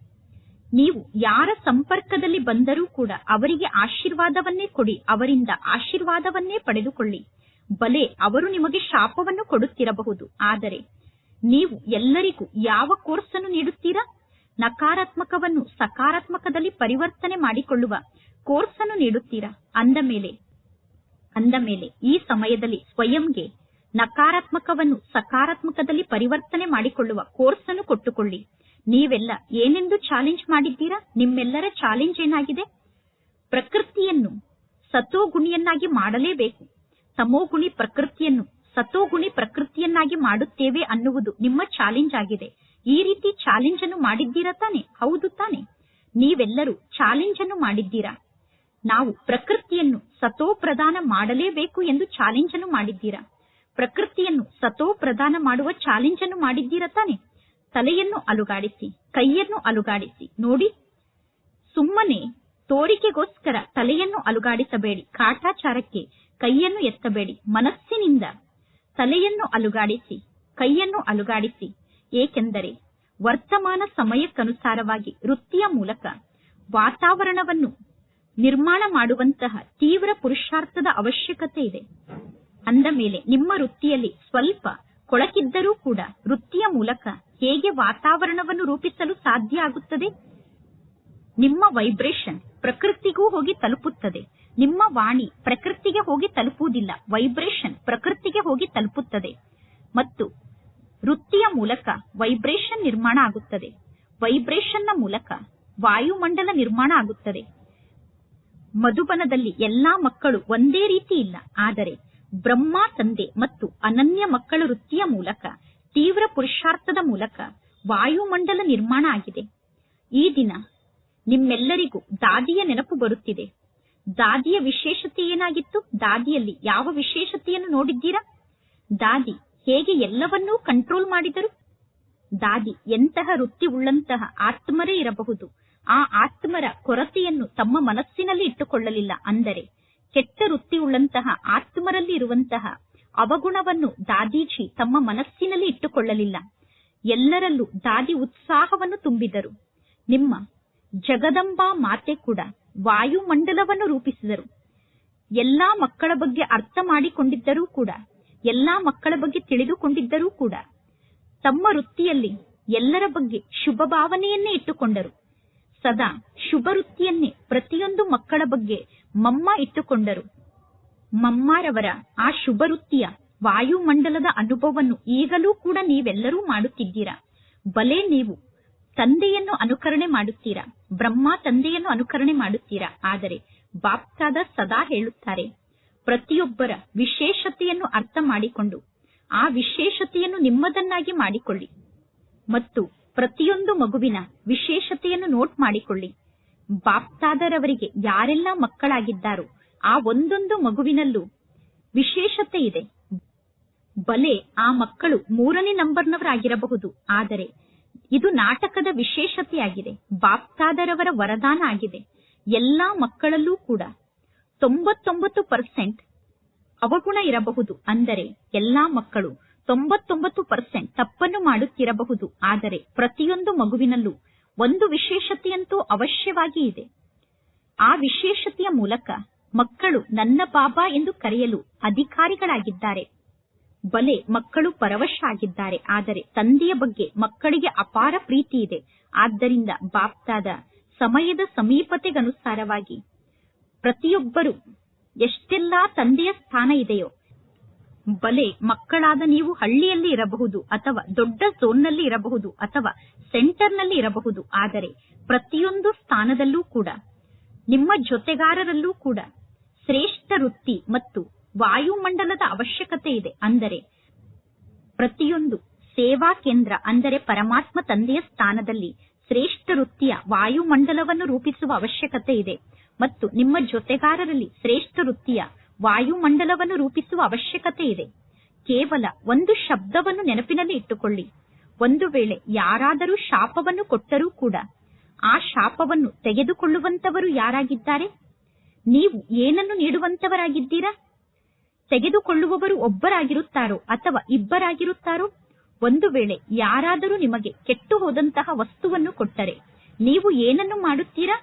ನೀವು ಯಾರ ಸಂಪರ್ಕದಲ್ಲಿ ಬಂದರೂ ಕೂಡ ಅವರಿಗೆ ಆಶೀರ್ವಾದವನ್ನೇ ಕೊಡಿ, ಅವರಿಂದ ಆಶೀರ್ವಾದವನ್ನೇ ಪಡೆದುಕೊಳ್ಳಿ. ಬಲೆ, ಅವರು ನಿಮಗೆ ಶಾಪವನ್ನು ಕೊಡುತ್ತಿರಬಹುದು. ಆದರೆ ನೀವು ಎಲ್ಲರಿಗೂ ಯಾವ ಕೋರ್ಸ್ ಅನ್ನು ನೀಡುತ್ತೀರಾ? ನಕಾರಾತ್ಮಕವನ್ನು ಸಕಾರಾತ್ಮಕದಲ್ಲಿ ಪರಿವರ್ತನೆ ಮಾಡಿಕೊಳ್ಳುವ ಕೋರ್ಸ್ ಅನ್ನು ನೀಡುತ್ತೀರಾ? ಅಂದ ಮೇಲೆ ಅಂದ ಮೇಲೆ ಈ ಸಮಯದಲ್ಲಿ ಸ್ವಯಂಗೆ ನಕಾರಾತ್ಮಕವನ್ನು ಸಕಾರಾತ್ಮಕದಲ್ಲಿ ಪರಿವರ್ತನೆ ಮಾಡಿಕೊಳ್ಳುವ ಕೋರ್ಸ್ ಅನ್ನು ಕೊಟ್ಟುಕೊಳ್ಳಿ. ನೀವೆಲ್ಲ ಏನೆಂದು ಚಾಲೆಂಜ್ ಮಾಡಿದ್ದೀರಾ? ನಿಮ್ಮೆಲ್ಲರ ಚಾಲೆಂಜ್ ಏನಾಗಿದೆ? ಪ್ರಕೃತಿಯನ್ನು ಸತೋಗುಣಿಯನ್ನಾಗಿ ಮಾಡಲೇಬೇಕು. ತಮೋಗುಣಿ ಪ್ರಕೃತಿಯನ್ನು ಸತೋಗುಣಿ ಪ್ರಕೃತಿಯನ್ನಾಗಿ ಮಾಡುತ್ತೇವೆ ಅನ್ನುವುದು ನಿಮ್ಮ ಚಾಲೆಂಜ್ ಆಗಿದೆ. ಈ ರೀತಿ ಚಾಲೆಂಜ್ ಅನ್ನು ಮಾಡಿದ್ದೀರಾ ತಾನೆ? ಹೌದು ತಾನೆ. ನೀವೆಲ್ಲರೂ ಚಾಲೆಂಜ್ ಅನ್ನು ಮಾಡಿದ್ದೀರಾ? ನಾವು ಪ್ರಕೃತಿಯನ್ನು ಸತೋ ಪ್ರದಾನ ಮಾಡಲೇಬೇಕು ಎಂದು ಚಾಲೆಂಜ್ ಅನ್ನು ಮಾಡಿದ್ದೀರಾ? ಪ್ರಕೃತಿಯನ್ನು ಸತೋ ಪ್ರದಾನ ಮಾಡುವ ಚಾಲೆಂಜ್ ಅನ್ನು ಮಾಡಿದ್ದೀರಾ ತಾನೆ? ತಲೆಯನ್ನು ಅಲುಗಾಡಿಸಿ, ಕೈಯನ್ನು ಅಲುಗಾಡಿಸಿ. ನೋಡಿ, ಸುಮ್ಮನೆ ತೋರಿಕೆಗೋಸ್ಕರ ತಲೆಯನ್ನು ಅಲುಗಾಡಿಸಬೇಡಿ. ಕಾಟಾಚಾರಕ್ಕೆ ಕೈಯನ್ನು ಎತ್ತಬೇಡಿ. ಮನಸ್ಸಿನಿಂದ ತಲೆಯನ್ನು ಅಲುಗಾಡಿಸಿ, ಕೈಯನ್ನು ಅಲುಗಾಡಿಸಿ. ಏಕೆಂದರೆ ವರ್ತಮಾನ ಸಮಯಕ್ಕನುಸಾರವಾಗಿ ವೃತ್ತಿಯ ಮೂಲಕ ವಾತಾವರಣವನ್ನು ನಿರ್ಮಾಣ ಮಾಡುವಂತಹ ತೀವ್ರ ಪುರುಷಾರ್ಥದ ಅವಶ್ಯಕತೆ ಇದೆ. ಅಂದ ಮೇಲೆ ನಿಮ್ಮ ವೃತ್ತಿಯಲ್ಲಿ ಸ್ವಲ್ಪ ಕೊಳಕಿದ್ದರೂ ಕೂಡ ವೃತ್ತಿಯ ಮೂಲಕ ಹೇಗೆ ವಾತಾವರಣವನ್ನು ರೂಪಿಸಲು ಸಾಧ್ಯ ಆಗುತ್ತದೆ? ನಿಮ್ಮ ವೈಬ್ರೇಷನ್ ಪ್ರಕೃತಿಗೂ ಹೋಗಿ ತಲುಪುತ್ತದೆ. ನಿಮ್ಮ ವಾಣಿ ಪ್ರಕೃತಿಗೆ ಹೋಗಿ ತಲುಪುವುದಿಲ್ಲ. ವೈಬ್ರೇಷನ್ ಪ್ರಕೃತಿಗೆ ಹೋಗಿ ತಲುಪುತ್ತದೆ. ಮತ್ತು ವೃತ್ತಿಯ ಮೂಲಕ ವೈಬ್ರೇಷನ್ ನಿರ್ಮಾಣ ಆಗುತ್ತದೆ. ವೈಬ್ರೇಷನ್ನ ಮೂಲಕ ವಾಯುಮಂಡಲ ನಿರ್ಮಾಣ ಆಗುತ್ತದೆ. ಮಧುಬನದಲ್ಲಿ ಎಲ್ಲಾ ಮಕ್ಕಳು ಒಂದೇ ರೀತಿ ಇಲ್ಲ. ಆದರೆ ಬ್ರಹ್ಮ ತಂದೆ ಮತ್ತು ಅನನ್ಯ ಮಕ್ಕಳ ವೃತ್ತಿಯ ಮೂಲಕ, ತೀವ್ರ ಪುರುಷಾರ್ಥದ ಮೂಲಕ ವಾಯುಮಂಡಲ ನಿರ್ಮಾಣ ಆಗಿದೆ. ಈ ದಿನ ನಿಮ್ಮೆಲ್ಲರಿಗೂ ದಾದಿಯ ನೆನಪು ಬರುತ್ತಿದೆ. ದಾದಿಯ ವಿಶೇಷತೆ ಏನಾಗಿತ್ತು? ದಾದಿಯಲ್ಲಿ ಯಾವ ವಿಶೇಷತೆಯನ್ನು ನೋಡಿದ್ದೀರಾ? ದಾದಿ ಹೇಗೆ ಎಲ್ಲವನ್ನೂ ಕಂಟ್ರೋಲ್ ಮಾಡಿದರು? ದಾದಿ ಎಂತಹ ವೃತ್ತಿ ಉಳ್ಳಂತಹ ಆತ್ಮರೇ ಇರಬಹುದು. ಆ ಆತ್ಮರ ಕೊರತೆಯನ್ನು ತಮ್ಮ ಮನಸ್ಸಿನಲ್ಲಿ ಇಟ್ಟುಕೊಳ್ಳಲಿಲ್ಲ ಅಂದರೆ ಕೆಟ್ಟ ವೃತ್ತಿಯುಳ್ಳಂತಹ ಆತ್ಮರಲ್ಲಿ ಇರುವಂತಹ ಅವಗುಣವನ್ನು ದಾದೀಜಿ ತಮ್ಮ ಮನಸ್ಸಿನಲ್ಲಿ ಇಟ್ಟುಕೊಳ್ಳಲಿಲ್ಲ. ಎಲ್ಲರಲ್ಲೂ ದಾದಿ ಉತ್ಸಾಹವನ್ನು ತುಂಬಿದರು. ನಿಮ್ಮ ಜಗದಂಬಾ ಮಾತೆ ಕೂಡ ವಾಯುಮಂಡಲವನ್ನು ರೂಪಿಸಿದರು. ಎಲ್ಲಾ ಮಕ್ಕಳ ಬಗ್ಗೆ ಅರ್ಥ ಮಾಡಿಕೊಂಡಿದ್ದರೂ ಕೂಡ, ಎಲ್ಲಾ ಮಕ್ಕಳ ಬಗ್ಗೆ ತಿಳಿದುಕೊಂಡಿದ್ದರೂ ಕೂಡ, ತಮ್ಮ ವೃತ್ತಿಯಲ್ಲಿ ಎಲ್ಲರ ಬಗ್ಗೆ ಶುಭ ಭಾವನೆಯನ್ನೇ ಇಟ್ಟುಕೊಂಡರು. ಸದಾ ಶುಭ ವೃತ್ತಿಯನ್ನೇ ಪ್ರತಿಯೊಂದು ಮಕ್ಕಳ ಬಗ್ಗೆ ಮಮ್ಮ ಇಟ್ಟುಕೊಂಡರು. ಮಮ್ಮಾರವರ ಆ ಶುಭ ವೃತ್ತಿಯ ವಾಯುಮಂಡಲದ ಅನುಭವವನ್ನು ಈಗಲೂ ಕೂಡ ನೀವೆಲ್ಲರೂ ಮಾಡುತ್ತಿದ್ದೀರಾ? ಬಲೆ ನೀವು ತಂದೆಯನ್ನು ಅನುಕರಣೆ ಮಾಡುತ್ತೀರಾ? ಬ್ರಹ್ಮ ತಂದೆಯನ್ನು ಅನುಕರಣೆ ಮಾಡುತ್ತೀರಾ? ಆದರೆ ಬಾಪ್ತಾದ ಸದಾ ಹೇಳುತ್ತಾರೆ, ಪ್ರತಿಯೊಬ್ಬರ ವಿಶೇಷತೆಯನ್ನು ಅರ್ಥ ಮಾಡಿಕೊಂಡು ಆ ವಿಶೇಷತೆಯನ್ನು ನಿಮ್ಮದನ್ನಾಗಿ ಮಾಡಿಕೊಳ್ಳಿ. ಮತ್ತು ಪ್ರತಿಯೊಂದು ಮಗುವಿನ ವಿಶೇಷತೆಯನ್ನು ನೋಟ್ ಮಾಡಿಕೊಳ್ಳಿ. ಬಾಪ್ತಾದರವರಿಗೆ ಯಾರೆಲ್ಲ ಮಕ್ಕಳಾಗಿದ್ದಾರೋ ಆ ಒಂದೊಂದು ಮಗುವಿನಲ್ಲೂ ವಿಶೇಷತೆ ಇದೆ. ಬಲೆ ಆ ಮಕ್ಕಳು ಮೂರನೇ ನಂಬರ್ನವರಾಗಿರಬಹುದು. ಆದರೆ ಇದು ನಾಟಕದ ವಿಶೇಷತೆಯಾಗಿದೆ. ಬಾಪ್ತಾದರವರ ವರದಾನ ಆಗಿದೆ. ಎಲ್ಲಾ ಮಕ್ಕಳಲ್ಲೂ ಕೂಡ ತೊಂಬತ್ತೊಂಬತ್ತು ಪರ್ಸೆಂಟ್ ಅವಗುಣ ಇರಬಹುದು. ಅಂದರೆ ಎಲ್ಲಾ ಮಕ್ಕಳು ತೊಂಬತ್ತೊಂಬತ್ತು ಪರ್ಸೆಂಟ್ ತಪ್ಪನ್ನು ಮಾಡುತ್ತಿರಬಹುದು. ಆದರೆ ಪ್ರತಿಯೊಂದು ಮಗುವಿನಲ್ಲೂ ಒಂದು ವಿಶೇಷತೆಯಂತೂ ಅವಶ್ಯವಾಗಿ ಇದೆ. ಆ ವಿಶೇಷತೆಯ ಮೂಲಕ ಮಕ್ಕಳು ನನ್ನ ಬಾಬಾ ಎಂದು ಕರೆಯಲು ಅಧಿಕಾರಿಗಳಾಗಿದ್ದಾರೆ. ಬಲೆ ಮಕ್ಕಳು ಪರವಶ ಆಗಿದ್ದಾರೆ ಆದರೆ ತಂದೆಯ ಬಗ್ಗೆ ಮಕ್ಕಳಿಗೆ ಅಪಾರ ಪ್ರೀತಿ ಇದೆ. ಆದ್ದರಿಂದ ಬಾಪ್ತಾದ ಸಮಯದ ಸಮೀಪತೆಗನುಸಾರವಾಗಿ ಪ್ರತಿಯೊಬ್ಬರು ಎಷ್ಟೆಲ್ಲಾ ತಂದೆಯ ಸ್ಥಾನ ಇದೆಯೋ ಬಲೆ ಮಕ್ಕಳಾದ ನೀವು ಹಳ್ಳಿಯಲ್ಲಿ ಇರಬಹುದು ಅಥವಾ ದೊಡ್ಡ ಝೋನ್ನಲ್ಲಿ ಇರಬಹುದು ಅಥವಾ ಸೆಂಟರ್ನಲ್ಲಿ ಇರಬಹುದು. ಆದರೆ ಪ್ರತಿಯೊಂದು ಸ್ಥಾನದಲ್ಲೂ ಕೂಡ, ನಿಮ್ಮ ಜೊತೆಗಾರರಲ್ಲೂ ಕೂಡ ಶ್ರೇಷ್ಠ ವೃತ್ತಿ ಮತ್ತು ವಾಯುಮಂಡಲದ ಅವಶ್ಯಕತೆ ಇದೆ. ಅಂದರೆ ಪ್ರತಿಯೊಂದು ಸೇವಾ ಕೇಂದ್ರ ಅಂದರೆ ಪರಮಾತ್ಮ ತಂದೆಯ ಸ್ಥಾನದಲ್ಲಿ ಶ್ರೇಷ್ಠ ವೃತ್ತಿಯ ವಾಯುಮಂಡಲವನ್ನು ರೂಪಿಸುವ ಅವಶ್ಯಕತೆ ಇದೆ. ಮತ್ತು ನಿಮ್ಮ ಜೊತೆಗಾರರಲ್ಲಿ ಶ್ರೇಷ್ಠ ವೃತ್ತಿಯ ವಾಯುಮಂಡಲವನ್ನು ರೂಪಿಸುವ ಅವಶ್ಯಕತೆ ಇದೆ. ಕೇವಲ ಒಂದು ಶಬ್ದವನ್ನು ನೆನಪಿನಲ್ಲಿ ಇಟ್ಟುಕೊಳ್ಳಿ. ಒಂದು ವೇಳೆ ಯಾರಾದರೂ ಶಾಪವನ್ನು ಕೊಟ್ಟರೂ ಕೂಡ ಆ ಶಾಪವನ್ನು ತೆಗೆದುಕೊಳ್ಳುವಂತವರು ಯಾರಾಗಿದ್ದಾರೆ? ನೀವು ಏನನ್ನು ನೀಡುವಂತವರಾಗಿದ್ದೀರಾ? ತೆಗೆದುಕೊಳ್ಳುವವರು ಒಬ್ಬರಾಗಿರುತ್ತಾರೋ ಅಥವಾ ಇಬ್ಬರಾಗಿರುತ್ತಾರೋ? ಒಂದು ವೇಳೆ ಯಾರಾದರೂ ನಿಮಗೆ ಕೆಟ್ಟು ಹೋದಂತಹ ವಸ್ತುವನ್ನು ಕೊಟ್ಟರೆ ನೀವು ಏನನ್ನು ಮಾಡುತ್ತೀರಾ?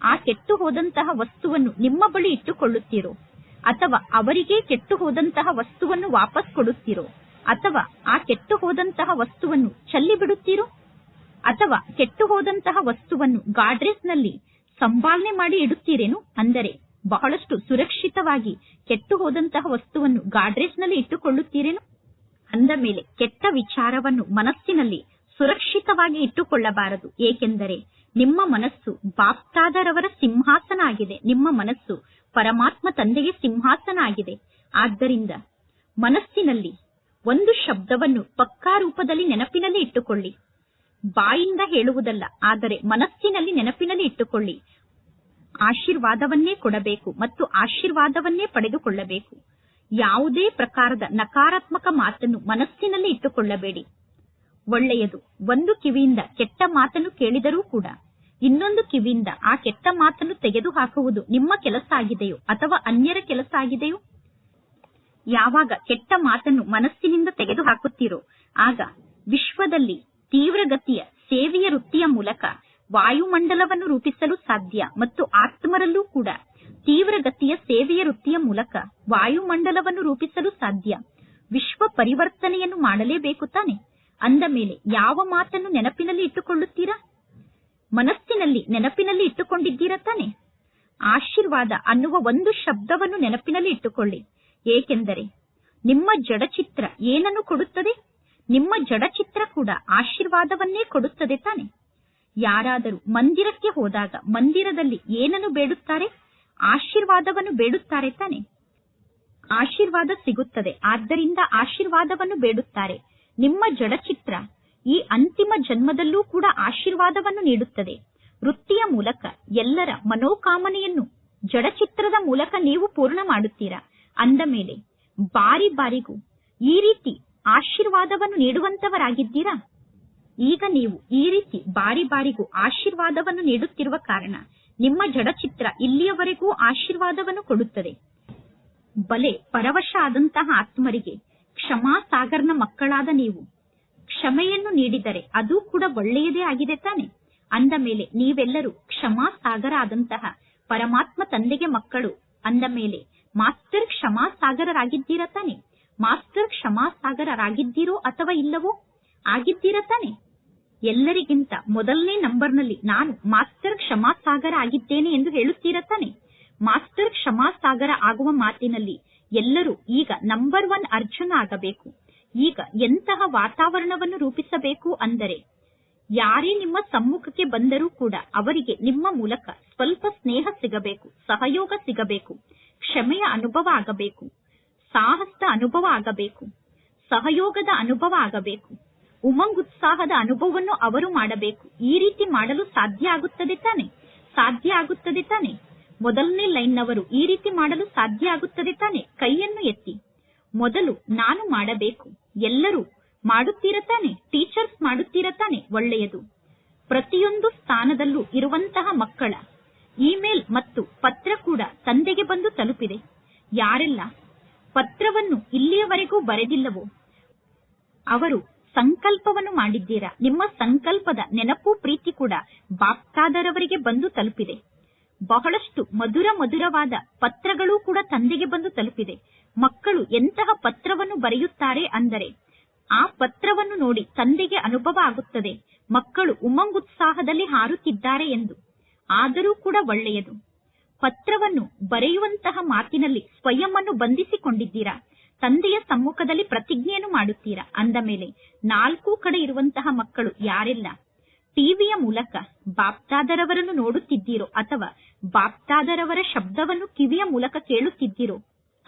ಆ ಕೆಟ್ಟು ಹೋದಂತಹ ವಸ್ತುವನ್ನು ನಿಮ್ಮ ಬಳಿ ಇಟ್ಟುಕೊಳ್ಳುತ್ತೀರೋ? ಅಥವಾ ಅವರಿಗೆ ಕೆಟ್ಟು ಹೋದಂತಹ ವಸ್ತುವನ್ನು ವಾಪಸ್ ಕೊಡುತ್ತೀರೋ? ಅಥವಾ ಆ ಕೆಟ್ಟು ಹೋದಂತಹ ವಸ್ತುವನ್ನು ಚಲ್ಲಿ ಬಿಡುತ್ತೀರೋ ಅಥವಾ ಕೆಟ್ಟು ಹೋದಂತಹ ವಸ್ತುವನ್ನು ಗಾಡ್ರೇಜ್ನಲ್ಲಿ ಸಂಭಾಳನೆ ಮಾಡಿ ಇಡುತ್ತೀರೇನು? ಅಂದರೆ ಬಹಳಷ್ಟು ಸುರಕ್ಷಿತವಾಗಿ ಕೆಟ್ಟು ಹೋದಂತಹ ವಸ್ತುವನ್ನು ಗಾಡ್ರೇಜ್ನಲ್ಲಿ ಇಟ್ಟುಕೊಳ್ಳುತ್ತೀರೇನು? ಅಂದ ಮೇಲೆ ಕೆಟ್ಟ ವಿಚಾರವನ್ನು ಮನಸ್ಸಿನಲ್ಲಿ ಸುರಕ್ಷಿತವಾಗಿ ಇಟ್ಟುಕೊಳ್ಳಬಾರದು. ಏಕೆಂದರೆ ನಿಮ್ಮ ಮನಸ್ಸು ಬಾಪ್ತಾದರವರ ಸಿಂಹಾಸನ ಆಗಿದೆ. ನಿಮ್ಮ ಮನಸ್ಸು ಪರಮಾತ್ಮ ತಂದೆಗೆ ಸಿಂಹಾಸನ ಆಗಿದೆ ಆದ್ದರಿಂದ ಮನಸ್ಸಿನಲ್ಲಿ ಒಂದು ಶಬ್ದವನ್ನು ಪಕ್ಕಾ ರೂಪದಲ್ಲಿ ನೆನಪಿನಲ್ಲಿ ಇಟ್ಟುಕೊಳ್ಳಿ. ಬಾಯಿಂದ ಹೇಳುವುದಲ್ಲ, ಆದರೆ ಮನಸ್ಸಿನಲ್ಲಿ ನೆನಪಿನಲ್ಲಿ ಇಟ್ಟುಕೊಳ್ಳಿ. ಆಶೀರ್ವಾದವನ್ನೇ ಕೊಡಬೇಕು ಮತ್ತು ಆಶೀರ್ವಾದವನ್ನೇ ಪಡೆದುಕೊಳ್ಳಬೇಕು. ಯಾವುದೇ ಪ್ರಕಾರದ ನಕಾರಾತ್ಮಕ ಮಾತನ್ನು ಮನಸ್ಸಿನಲ್ಲಿ ಇಟ್ಟುಕೊಳ್ಳಬೇಡಿ. ಒಳ್ಳೆಯದು, ಒಂದು ಕಿವಿಯಿಂದ ಕೆಟ್ಟ ಮಾತನ್ನು ಕೇಳಿದರೂ ಕೂಡ. ಇನ್ನೊಂದು ಕಿವಿಯಿಂದ ಆ ಕೆಟ್ಟ ಮಾತನ್ನು ತೆಗೆದುಹಾಕುವುದು ನಿಮ್ಮ ಕೆಲಸ ಆಗಿದೆಯೋ ಅಥವಾ ಅನ್ಯರ ಕೆಲಸ ಆಗಿದೆಯೋ ಯಾವಾಗ ಕೆಟ್ಟ ಮಾತನ್ನು ಮನಸ್ಸಿನಿಂದ ತೆಗೆದುಹಾಕುತ್ತೀರೋ, ಆಗ ವಿಶ್ವದಲ್ಲಿ ತೀವ್ರಗತಿಯ ಸೇವೆಯ ವೃತ್ತಿಯ ಮೂಲಕ ವಾಯುಮಂಡಲವನ್ನು ರೂಪಿಸಲು ಸಾಧ್ಯ ಮತ್ತು ಆತ್ಮರಲ್ಲೂ ಕೂಡ ತೀವ್ರಗತಿಯ ಸೇವೆಯ ವೃತ್ತಿಯ ಮೂಲಕ ವಾಯುಮಂಡಲವನ್ನು ರೂಪಿಸಲು ಸಾಧ್ಯ ವಿಶ್ವ ಪರಿವರ್ತನೆಯನ್ನು ಮಾಡಲೇಬೇಕು ತಾನೆ? ಅಂದ ಮೇಲೆ ಯಾವ ಮಾತನ್ನು ನೆನಪಿನಲ್ಲಿ ಇಟ್ಟುಕೊಳ್ಳುತ್ತೀರಾ? ಮನಸ್ಸಿನಲ್ಲಿ, ನೆನಪಿನಲ್ಲಿ ಇಟ್ಟುಕೊಂಡಿದ್ದೀರಾ ತಾನೆ? ಆಶೀರ್ವಾದ ಅನ್ನುವ ಒಂದು ಶಬ್ದವನ್ನು ನೆನಪಿನಲ್ಲಿ ಇಟ್ಟುಕೊಳ್ಳಿ. ಏಕೆಂದರೆ, ನಿಮ್ಮ ಜಡಚಿತ್ರ ಏನನ್ನು ಕೊಡುತ್ತದೆ? ನಿಮ್ಮ ಜಡಚಿತ್ರ ಕೂಡ ಆಶೀರ್ವಾದವನ್ನೇ ಕೊಡುತ್ತದೆ ತಾನೆ. ಯಾರಾದರೂ ಮಂದಿರಕ್ಕೆ ಹೋದಾಗ ಮಂದಿರದಲ್ಲಿ ಏನನ್ನು ಬೇಡುತ್ತಾರೆ? ಆಶೀರ್ವಾದವನ್ನು ಬೇಡುತ್ತಾರೆ ತಾನೆ. ಆಶೀರ್ವಾದ ಸಿಗುತ್ತದೆ. ಆದ್ದರಿಂದ ಆಶೀರ್ವಾದವನ್ನು ಬೇಡುತ್ತಾರೆ. ನಿಮ್ಮ ಜಡಚಿತ್ರ ಈ ಅಂತಿಮ ಜನ್ಮದಲ್ಲೂ ಕೂಡ ಆಶೀರ್ವಾದವನ್ನು ನೀಡುತ್ತದೆ. ವೃತ್ತಿಯ ಮೂಲಕ ಎಲ್ಲರ ಮನೋಕಾಮನೆಯನ್ನು, ಜಡಚಿತ್ರದ ಮೂಲಕ ನೀವು ಪೂರ್ಣ ಮಾಡುತ್ತೀರಾ. ಅಂದ ಮೇಲೆ, ಬಾರಿ ಬಾರಿಗೂ ಈ ರೀತಿ ಆಶೀರ್ವಾದವನ್ನು ನೀಡುವಂತವರಾಗಿದ್ದೀರಾ? ಈಗ ನೀವು ಈ ರೀತಿ ಬಾರಿ ಬಾರಿಗೂ ಆಶೀರ್ವಾದವನ್ನು ನೀಡುತ್ತಿರುವ ಕಾರಣ ನಿಮ್ಮ ಜಡಚಿತ್ರ ಇಲ್ಲಿಯವರೆಗೂ ಆಶೀರ್ವಾದವನ್ನು ಕೊಡುತ್ತದೆ. ಬಲೆ ಪರವಶ ಆದಂತಹ ಆತ್ಮರಿಗೆ ಕ್ಷಮಾ ಸಾಗರ್ನ ಮಕ್ಕಳಾದ ನೀವು ಕ್ಷಮೆಯನ್ನು ನೀಡಿದರೆ ಅದು ಕೂಡ ಒಳ್ಳೆಯದೇ ಆಗಿದೆ ತಾನೆ? ಅಂದ ಮೇಲೆ, ನೀವೆಲ್ಲರೂ ಕ್ಷಮಾ ಸಾಗರ ಆದಂತಹ ಪರಮಾತ್ಮ ತಂದೆಗೆ ಮಕ್ಕಳು. ಅಂದ ಮೇಲೆ, ಮಾಸ್ಟರ್ ಕ್ಷಮಾ ಸಾಗರರಾಗಿದ್ದೀರ ತಾನೆ? ಮಾಸ್ಟರ್ ಕ್ಷಮಾ ಸಾಗರರಾಗಿದ್ದೀರೋ ಅಥವಾ ಇಲ್ಲವೋ? ಆಗಿದ್ದೀರ ತಾನೆ? ಎಲ್ಲರಿಗಿಂತ ಮೊದಲನೇ ನಂಬರ್ನಲ್ಲಿ ನಾನು ಮಾಸ್ಟರ್ ಕ್ಷಮಾ ಸಾಗರ ಆಗಿದ್ದೇನೆ ಎಂದು ಹೇಳುತ್ತೀರ ತಾನೆ? ಮಾಸ್ಟರ್ ಕ್ಷಮಾ ಸಾಗರ ಆಗುವ ಮಾತಿನಲ್ಲಿ ಎಲ್ಲರೂ ಈಗ ನಂಬರ್ ಒನ್ ಅರ್ಜುನ ಆಗಬೇಕು. ಈಗ ಎಂತಹ ವಾತಾವರಣವನ್ನು ರೂಪಿಸಬೇಕು ಅಂದರೆ ಯಾರೇ ನಿಮ್ಮ ಸಮ್ಮುಖಕ್ಕೆ ಬಂದರೂ ಕೂಡ ಅವರಿಗೆ ನಿಮ್ಮ ಮೂಲಕ ಸ್ವಲ್ಪ ಸ್ನೇಹ ಸಿಗಬೇಕು, ಸಹಯೋಗ ಸಿಗಬೇಕು, ಕ್ಷಮೆಯ ಅನುಭವ ಆಗಬೇಕು, ಸಾಹಸದ ಅನುಭವ ಆಗಬೇಕು, ಸಹಯೋಗದ ಅನುಭವ ಆಗಬೇಕು, ಉಮಂಗುತ್ಸಾಹದ ಅನುಭವವನ್ನು ಅವರು ಮಾಡಬೇಕು. ಈ ರೀತಿ ಮಾಡಲು ಸಾಧ್ಯ ಆಗುತ್ತದೆ ತಾನೆ? ಸಾಧ್ಯ ಆಗುತ್ತದೆ ತಾನೆ? ಮೊದಲನೇ ಲೈನ್ನವರು ಈ ರೀತಿ ಮಾಡಲು ಸಾಧ್ಯ ಆಗುತ್ತದೆ ತಾನೆ? ಕೈಯನ್ನು ಎತ್ತಿ, ಮೊದಲು ನಾನು ಮಾಡಬೇಕು. ಎಲ್ಲರೂ ಮಾಡುತ್ತೀರ ತಾನೆ? ಟೀಚರ್ಸ್ ಮಾಡುತ್ತಿರತಾನೆ ಒಳ್ಳೆಯದು. ಪ್ರತಿಯೊಂದು ಸ್ಥಾನದಲ್ಲೂ ಇರುವಂತಹ ಮಕ್ಕಳ ಇಮೇಲ್ ಮತ್ತು ಪತ್ರ ಕೂಡ ತಂದೆಗೆ ಬಂದು ತಲುಪಿದೆ. ಯಾರೆಲ್ಲ ಪತ್ರವನ್ನು ಇಲ್ಲಿಯವರೆಗೂ ಬರೆದಿಲ್ಲವೋ, ಅವರು ಸಂಕಲ್ಪವನ್ನು ಮಾಡಿದ್ದೀರಾ? ನಿಮ್ಮ ಸಂಕಲ್ಪದ ನೆನಪು, ಪ್ರೀತಿ ಕೂಡ ಬಾಪ್ತಾದರವರಿಗೆ ಬಂದು ತಲುಪಿದೆ. ಬಹಳಷ್ಟು ಮಧುರ ಮಧುರವಾದ ಪತ್ರಗಳು ಕೂಡ ತಂದೆಗೆ ಬಂದು ತಲುಪಿದೆ. ಮಕ್ಕಳು ಎಂತಹ ಪತ್ರವನ್ನು ಬರೆಯುತ್ತಾರೆ ಅಂದರೆ ಆ ಪತ್ರವನ್ನು ನೋಡಿ ತಂದೆಗೆ ಅನುಭವ ಆಗುತ್ತದೆ. ಮಕ್ಕಳು ಉಮಂಗುತ್ಸಾಹದಲ್ಲಿ ಹಾರುತ್ತಿದ್ದಾರೆ ಎಂದು. ಆದರೂ ಕೂಡ ಒಳ್ಳೆಯದು. ಪತ್ರವನ್ನು ಬರೆಯುವಂತಹ ಮಾತಿನಲ್ಲಿ ಸ್ವಯಂ ಅನ್ನು ಬಂಧಿಸಿಕೊಂಡಿದ್ದೀರಾ? ತಂದೆಯ ಸಮ್ಮುಖದಲ್ಲಿ ಪ್ರತಿಜ್ಞೆಯನ್ನು ಮಾಡುತ್ತೀರಾ? ಅಂದ ಮೇಲೆ ನಾಲ್ಕು ಕಡೆ ಇರುವಂತಹ ಮಕ್ಕಳು ಯಾರೆಲ್ಲ? ಟಿವಿಯ ಮೂಲಕ ಬಾಪ್ತಾದರವರನ್ನು ನೋಡುತ್ತಿದ್ದೀರೋ ಅಥವಾ ಬಾಪ್ತಾದರವರ ಶಬ್ದವನ್ನು ಕಿವಿಯ ಮೂಲಕ ಕೇಳುತ್ತಿದ್ದೀರೋ?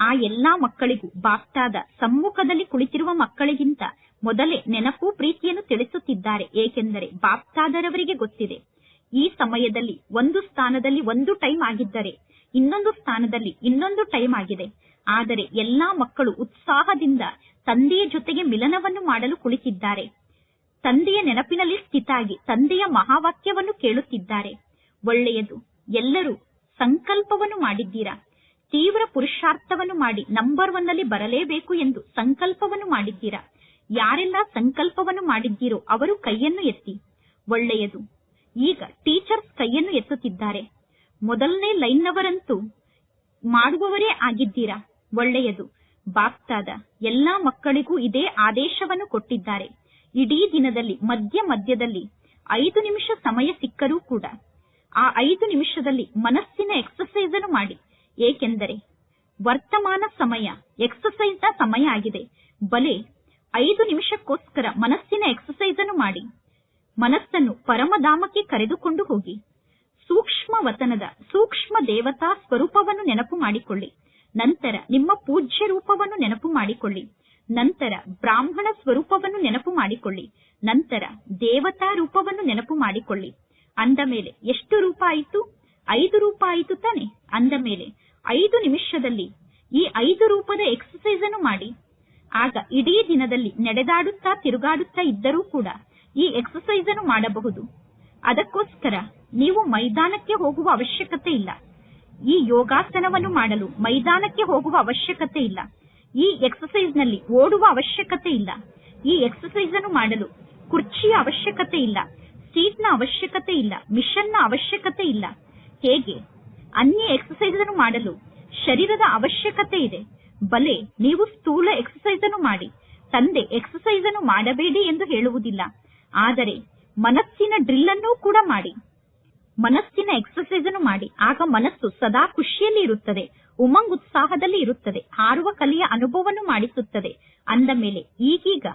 ಆ ಎಲ್ಲಾ ಮಕ್ಕಳಿಗೂ ಬಾಪ್ತಾದ ಸಮ್ಮುಖದಲ್ಲಿ ಕುಳಿತಿರುವ ಮಕ್ಕಳಿಗಿಂತ ಮೊದಲೇ ನೆನಪು ಪ್ರೀತಿಯನ್ನು ತಿಳಿಸುತ್ತಿದ್ದಾರೆ. ಏಕೆಂದರೆ ಬಾಪ್ತಾದರವರಿಗೆ ಗೊತ್ತಿದೆ. ಈ ಸಮಯದಲ್ಲಿ ಒಂದು ಸ್ಥಾನದಲ್ಲಿ ಒಂದು ಟೈಮ್ ಆಗಿದ್ದರೆ ಇನ್ನೊಂದು ಸ್ಥಾನದಲ್ಲಿ ಇನ್ನೊಂದು ಟೈಮ್ ಆಗಿದೆ. ಆದರೆ ಎಲ್ಲಾ ಮಕ್ಕಳು ಉತ್ಸಾಹದಿಂದ ತಂದೆಯ ಜೊತೆಗೆ ಮಿಲನವನ್ನು ಮಾಡಲು ಕುಳಿತಿದ್ದಾರೆ. ತಂದೆಯ ನೆನಪಿನಲ್ಲಿ ಸ್ಥಿತಾಗಿ ತಂದೆಯ ಮಹಾವಾಕ್ಯವನ್ನು ಕೇಳುತ್ತಿದ್ದಾರೆ. ಒಳ್ಳೆಯದು. ಎಲ್ಲರೂ ಸಂಕಲ್ಪವನ್ನು ಮಾಡಿದ್ದೀರಾ? ತೀವ್ರ ಪುರುಷಾರ್ಥವನ್ನು ಮಾಡಿ ನಂಬರ್ ಒನ್ನಲ್ಲಿ ಬರಲೇಬೇಕು ಎಂದು ಸಂಕಲ್ಪವನ್ನು ಮಾಡಿದ್ದೀರಾ? ಯಾರೆಲ್ಲ ಸಂಕಲ್ಪವನ್ನು ಮಾಡಿದ್ದೀರೋ ಅವರು ಕೈಯನ್ನು ಎತ್ತಿ. ಒಳ್ಳೆಯದು. ಈಗ ಟೀಚರ್ಸ್ ಕೈಯನ್ನು ಎತ್ತುತ್ತಿದ್ದಾರೆ. ಮೊದಲನೇ ಲೈನ್ನವರಂತೂ ಮಾಡುವವರೇ ಆಗಿದ್ದೀರಾ? ಒಳ್ಳೆಯದು. ಬಾಕ್ತಾದ ಎಲ್ಲಾ ಮಕ್ಕಳಿಗೂ ಇದೇ ಆದೇಶವನ್ನು ಕೊಟ್ಟಿದ್ದಾರೆ. ಇಡೀ ದಿನದಲ್ಲಿ, ಮಧ್ಯ ಮಧ್ಯದಲ್ಲಿ ಐದು ನಿಮಿಷ ಸಮಯ ಸಿಕ್ಕರೂ ಕೂಡ ಆ ಐದು ನಿಮಿಷದಲ್ಲಿ ಮನಸ್ಸಿನ ಎಕ್ಸರ್ಸೈಸ್ ಅನ್ನು ಮಾಡಿ. ಏಕೆಂದರೆ ವರ್ತಮಾನ ಸಮಯ ಎಕ್ಸರ್ಸೈಸ್ನ ಸಮಯ ಆಗಿದೆ. ಬಲೆ, ಐದು ನಿಮಿಷಕ್ಕೋಸ್ಕರ ಮನಸ್ಸಿನ ಎಕ್ಸರ್ಸೈಜ್ ಅನ್ನು ಮಾಡಿ. ಮನಸ್ಸನ್ನು ಪರಮಧಾಮಕ್ಕೆ ಕರೆದುಕೊಂಡು ಹೋಗಿ. ಸೂಕ್ಷ್ಮ ವತನದ, ಸೂಕ್ಷ್ಮ ದೇವತಾ ಸ್ವರೂಪವನ್ನು ನೆನಪು ಮಾಡಿಕೊಳ್ಳಿ. ನಂತರ ನಿಮ್ಮ ಪೂಜ್ಯ ರೂಪವನ್ನು ನೆನಪು ಮಾಡಿಕೊಳ್ಳಿ. ನಂತರ ಬ್ರಾಹ್ಮಣ ಸ್ವರೂಪವನ್ನು ನೆನಪು ಮಾಡಿಕೊಳ್ಳಿ. ನಂತರ ದೇವತಾ ರೂಪವನ್ನು ನೆನಪು ಮಾಡಿಕೊಳ್ಳಿ. ಅಂದ ಮೇಲೆ ಎಷ್ಟು ರೂಪ ಆಯಿತು? ಐದು ರೂಪ ಆಯಿತು ತಾನೆ? ಅಂದ ಮೇಲೆ ಐದು ನಿಮಿಷದಲ್ಲಿ ಈ ಐದು ರೂಪದ ಎಕ್ಸಸೈಸ್ ಅನ್ನು ಮಾಡಿ. ಆಗ ಇಡೀ ದಿನದಲ್ಲಿ ನಡೆದಾಡುತ್ತಾ ತಿರುಗಾಡುತ್ತಾ ಇದ್ದರೂ ಕೂಡ ಈ ಎಕ್ಸಸೈಸ್ ಅನ್ನು ಮಾಡಬಹುದು. ಅದಕ್ಕೋಸ್ಕರ ನೀವು ಮೈದಾನಕ್ಕೆ ಹೋಗುವ ಅವಶ್ಯಕತೆ ಇಲ್ಲ. ಈ ಯೋಗಾಸನವನ್ನು ಮಾಡಲು ಮೈದಾನಕ್ಕೆ ಹೋಗುವ ಅವಶ್ಯಕತೆ ಇಲ್ಲ. ಈ ಎಕ್ಸಸೈಸ್ನಲ್ಲಿ ಓಡುವ ಅವಶ್ಯಕತೆ ಇಲ್ಲ. ಈ ಎಕ್ಸಸೈಸ್ ಅನ್ನು ಮಾಡಲು ಕುರ್ಚಿಯ ಅವಶ್ಯಕತೆ ಇಲ್ಲ. ಸೀಟ್ನ ಅವಶ್ಯಕತೆ ಇಲ್ಲ. ಮಿಷನ್ನ ಅವಶ್ಯಕತೆ ಇಲ್ಲ. ಹೇಗೆ? ಅನ್ಯ ಎಕ್ಸಸೈಸ್ ಅನ್ನು ಮಾಡಲು ಶರೀರದ ಅವಶ್ಯಕತೆ ಇದೆ. ಬಲೆ, ನೀವು ಸ್ಥೂಲ ಎಕ್ಸಸೈಸ್ ಅನ್ನು ಮಾಡಿ. ತಂದೆ ಎಕ್ಸಸೈಸ್ ಅನ್ನು ಮಾಡಬೇಡಿ ಎಂದು ಹೇಳುವುದಿಲ್ಲ. ಆದರೆ, ಮನಸ್ಸಿನ ಡ್ರಿಲ್ ಅನ್ನು ಕೂಡ ಮಾಡಿ. ಮನಸ್ಸಿನ ಎಕ್ಸಸೈಸ್ ಅನ್ನು ಮಾಡಿ. ಆಗ ಮನಸ್ಸು ಸದಾ ಖುಷಿಯಲ್ಲಿ ಇರುತ್ತದೆ, ಉಮಂಗ್ ಉತ್ಸಾಹದಲ್ಲಿ ಇರುತ್ತದೆ, ಹಾರುವ ಕಲೆಯ ಅನುಭವವನ್ನು ಮಾಡಿಸುತ್ತದೆ. ಅಂದ ಮೇಲೆ, ಈಗೀಗ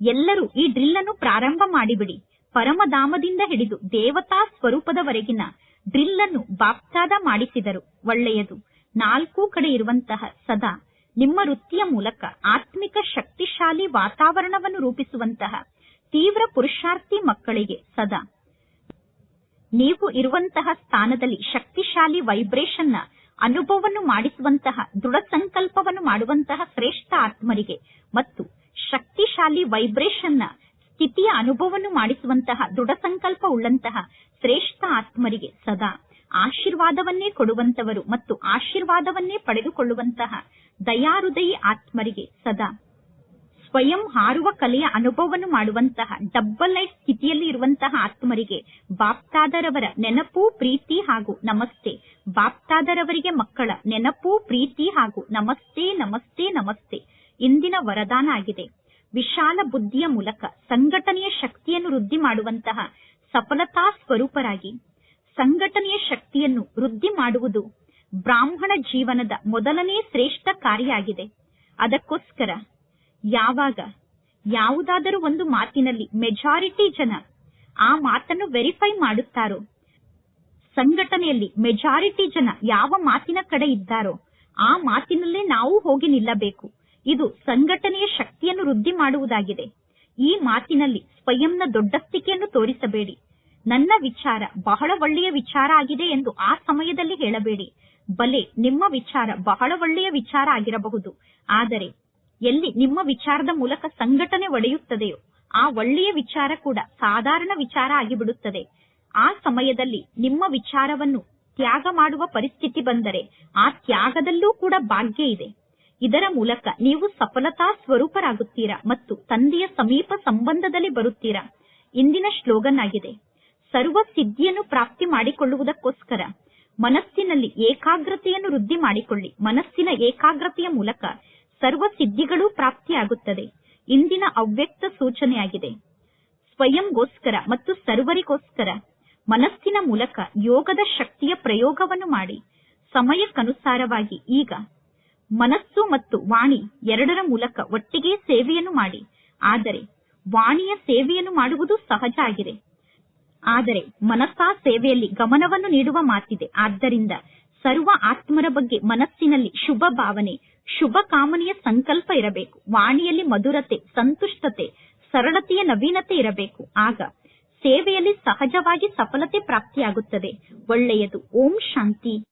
ಎಲ್ಲರೂ ಈ ಡ್ರಿಲ್ ಅನ್ನು ಪ್ರಾರಂಭ ಮಾಡಿಬಿಡಿ. ಪರಮಧಾಮದಿಂದ ಹಿಡಿದು ದೇವತಾ ಸ್ವರೂಪದವರೆಗಿನ ಡ್ರಿಲ್ ಅನ್ನು ಮಾಡಿಸಿದರು. ಒಳ್ಳೆಯದು. ನಾಲ್ಕು ಕಡೆ ಇರುವಂತಹ ಸದಾ ನಿಮ್ಮ ವೃತ್ತಿಯ ಮೂಲಕ ಆತ್ಮಿಕ ಶಕ್ತಿಶಾಲಿ ವಾತಾವರಣವನ್ನು ರೂಪಿಸುವಂತಹ ತೀವ್ರ ಪುರುಷಾರ್ಥಿ ಮಕ್ಕಳಿಗೆ ಸದಾ. ನೀವು ಇರುವಂತಹ ಸ್ಥಾನದಲ್ಲಿ ಶಕ್ತಿಶಾಲಿ ವೈಬ್ರೇಷನ್ನ ಅನುಭವವನ್ನು ಮಾಡಿಸುವಂತಹ ದೃಢ ಸಂಕಲ್ಪವನ್ನು ಮಾಡುವಂತಹ ಶ್ರೇಷ್ಠ ಆತ್ಮರಿಗೆ ಮತ್ತು ಶಕ್ತಿಶಾಲಿ ವೈಬ್ರೇಷನ್ನ ಸ್ಥಿತಿಯ ಅನುಭವವನ್ನು ಮಾಡಿಸುವಂತಹ ದೃಢ ಸಂಕಲ್ಪ ಉಳ್ಳಂತಹ ಶ್ರೇಷ್ಠ ಆತ್ಮರಿಗೆ ಸದಾ ಆಶೀರ್ವಾದವನ್ನೇ ಕೊಡುವಂತವರು ಮತ್ತು ಆಶೀರ್ವಾದವನ್ನೇ ಪಡೆದುಕೊಳ್ಳುವಂತಹ ದಯಾಹೃದಯಿ ಆತ್ಮರಿಗೆ ಸದಾ ಸ್ವಯಂ ಹಾರುವ ಕಲೆಯ ಅನುಭವವನ್ನು ಮಾಡುವಂತಹ ಡಬ್ಬಲ್ ಲೈಫ್ ಸ್ಥಿತಿಯಲ್ಲಿ ಇರುವಂತಹ ಆತ್ಮರಿಗೆ ಬಾಪ್ತಾದರವರ ನೆನಪು, ಪ್ರೀತಿ ಹಾಗೂ ನಮಸ್ತೆ. ಬಾಪ್ತಾದರವರಿಗೆ ಮಕ್ಕಳ ನೆನಪು, ಪ್ರೀತಿ ಹಾಗೂ ನಮಸ್ತೆ ನಮಸ್ತೆ ನಮಸ್ತೆ. ಇಂದಿನ ವರದಾನ ಆಗಿದೆ. ವಿಶಾಲ ಬುದ್ಧಿಯ ಮೂಲಕ ಸಂಘಟನೆಯ ಶಕ್ತಿಯನ್ನು ವೃದ್ಧಿ ಮಾಡುವಂತಹ ಸಫಲತಾ ಸ್ವರೂಪರಾಗಿ, ಸಂಘಟನೆಯ ಶಕ್ತಿಯನ್ನು ವೃದ್ಧಿ ಮಾಡುವುದು ಬ್ರಾಹ್ಮಣ ಜೀವನದ ಮೊದಲನೇ ಶ್ರೇಷ್ಠ ಕಾರ್ಯ ಆಗಿದೆ ಅದಕ್ಕೋಸ್ಕರ ಯಾವಾಗ ಯಾವುದಾದರೂ ಒಂದು ಮಾತಿನಲ್ಲಿ ಮೆಜಾರಿಟಿ ಜನ ಆ ಮಾತನ್ನು ವೆರಿಫೈ ಮಾಡುತ್ತಾರೋ, ಸಂಘಟನೆಯಲ್ಲಿ ಮೆಜಾರಿಟಿ ಜನ ಯಾವ ಮಾತಿನ ಕಡೆ ಇದ್ದಾರೋ ಆ ಮಾತಿನಲ್ಲೇ ನಾವು ಹೋಗಿ ನಿಲ್ಲಬೇಕು. ಇದು ಸಂಘಟನೆಯ ಶಕ್ತಿಯನ್ನು ವೃದ್ಧಿ ಮಾಡುವುದಾಗಿದೆ. ಈ ಮಾತಿನಲ್ಲಿ ಸ್ವಯಂನ ದೊಡ್ಡಸ್ತಿಕೆಯನ್ನು ತೋರಿಸಬೇಡಿ. ನನ್ನ ವಿಚಾರ ಬಹಳ ಒಳ್ಳೆಯ ವಿಚಾರ ಆಗಿದೆ ಎಂದು ಆ ಸಮಯದಲ್ಲಿ ಹೇಳಬೇಡಿ. ಬಲೆ ನಿಮ್ಮ ವಿಚಾರ ಬಹಳ ಒಳ್ಳೆಯ ವಿಚಾರ ಆಗಿರಬಹುದು. ಆದರೆ ಎಲ್ಲಿ ನಿಮ್ಮ ವಿಚಾರದ ಮೂಲಕ ಸಂಘಟನೆ ಒಡೆಯುತ್ತದೆಯೋ ಆ ಒಳ್ಳೆಯ ವಿಚಾರ ಕೂಡ ಸಾಧಾರಣ ವಿಚಾರ ಆಗಿಬಿಡುತ್ತದೆ. ಆ ಸಮಯದಲ್ಲಿ ನಿಮ್ಮ ವಿಚಾರವನ್ನು ತ್ಯಾಗ ಮಾಡುವ ಪರಿಸ್ಥಿತಿ ಬಂದರೆ ಆ ತ್ಯಾಗದಲ್ಲೂ ಕೂಡ ಭಾಗ್ಯ ಇದೆ. ಇದರ ಮೂಲಕ ನೀವು ಸಫಲತಾ ಸ್ವರೂಪರಾಗುತ್ತೀರಾ ಮತ್ತು ತಂದೆಯ ಸಮೀಪ ಸಂಬಂಧದಲ್ಲಿ ಬರುತ್ತೀರಾ? ಇಂದಿನ ಶ್ಲೋಗನ್ ಆಗಿದೆ. ಸರ್ವ ಸಿದ್ಧಿಯನ್ನು ಪ್ರಾಪ್ತಿ ಮಾಡಿಕೊಳ್ಳುವುದಕ್ಕೋಸ್ಕರ ಮನಸ್ಸಿನಲ್ಲಿ ಏಕಾಗ್ರತೆಯನ್ನು ವೃದ್ಧಿ ಮಾಡಿಕೊಳ್ಳಿ. ಮನಸ್ಸಿನ ಏಕಾಗ್ರತೆಯ ಮೂಲಕ ಸರ್ವ ಸಿದ್ಧಿಗಳೂ ಪ್ರಾಪ್ತಿಯಾಗುತ್ತದೆ. ಇಂದಿನ ಅವ್ಯಕ್ತ ಸೂಚನೆಯಾಗಿದೆ. ಸ್ವಯಂಗೋಸ್ಕರ ಮತ್ತು ಸರ್ವರಿಗೋಸ್ಕರ ಮನಸ್ಸಿನ ಮೂಲಕ ಯೋಗದ ಶಕ್ತಿಯ ಪ್ರಯೋಗವನ್ನು ಮಾಡಿ. ಸಮಯಕ್ಕನುಸಾರವಾಗಿ ಈಗ ಮನಸ್ಸು ಮತ್ತು ವಾಣಿ ಎರಡರ ಮೂಲಕ ಒಟ್ಟಿಗೆ ಸೇವೆಯನ್ನು ಮಾಡಿ. ಆದರೆ ವಾಣಿಯ ಸೇವೆಯನ್ನು ಮಾಡುವುದು ಸಹಜ ಆಗಿದೆ. ಆದರೆ ಮನಸ್ಸಾ ಸೇವೆಯಲ್ಲಿ ಗಮನವನ್ನು ನೀಡುವ ಮಾತಿದೆ. ಆದ್ದರಿಂದ ಸರ್ವ ಆತ್ಮರ ಬಗ್ಗೆ ಮನಸ್ಸಿನಲ್ಲಿ ಶುಭ ಭಾವನೆ, ಶುಭ ಕಾಮನೆಯ ಸಂಕಲ್ಪ ಇರಬೇಕು. ವಾಣಿಯಲ್ಲಿ ಮಧುರತೆ, ಸಂತುಷ್ಟತೆ, ಸರಳತೆಯ ನವೀನತೆ ಇರಬೇಕು. ಆಗ ಸೇವೆಯಲ್ಲಿ ಸಹಜವಾಗಿ ಸಫಲತೆ ಪ್ರಾಪ್ತಿಯಾಗುತ್ತದೆ. ಒಳ್ಳೆಯದು. ಓಂ ಶಾಂತಿ.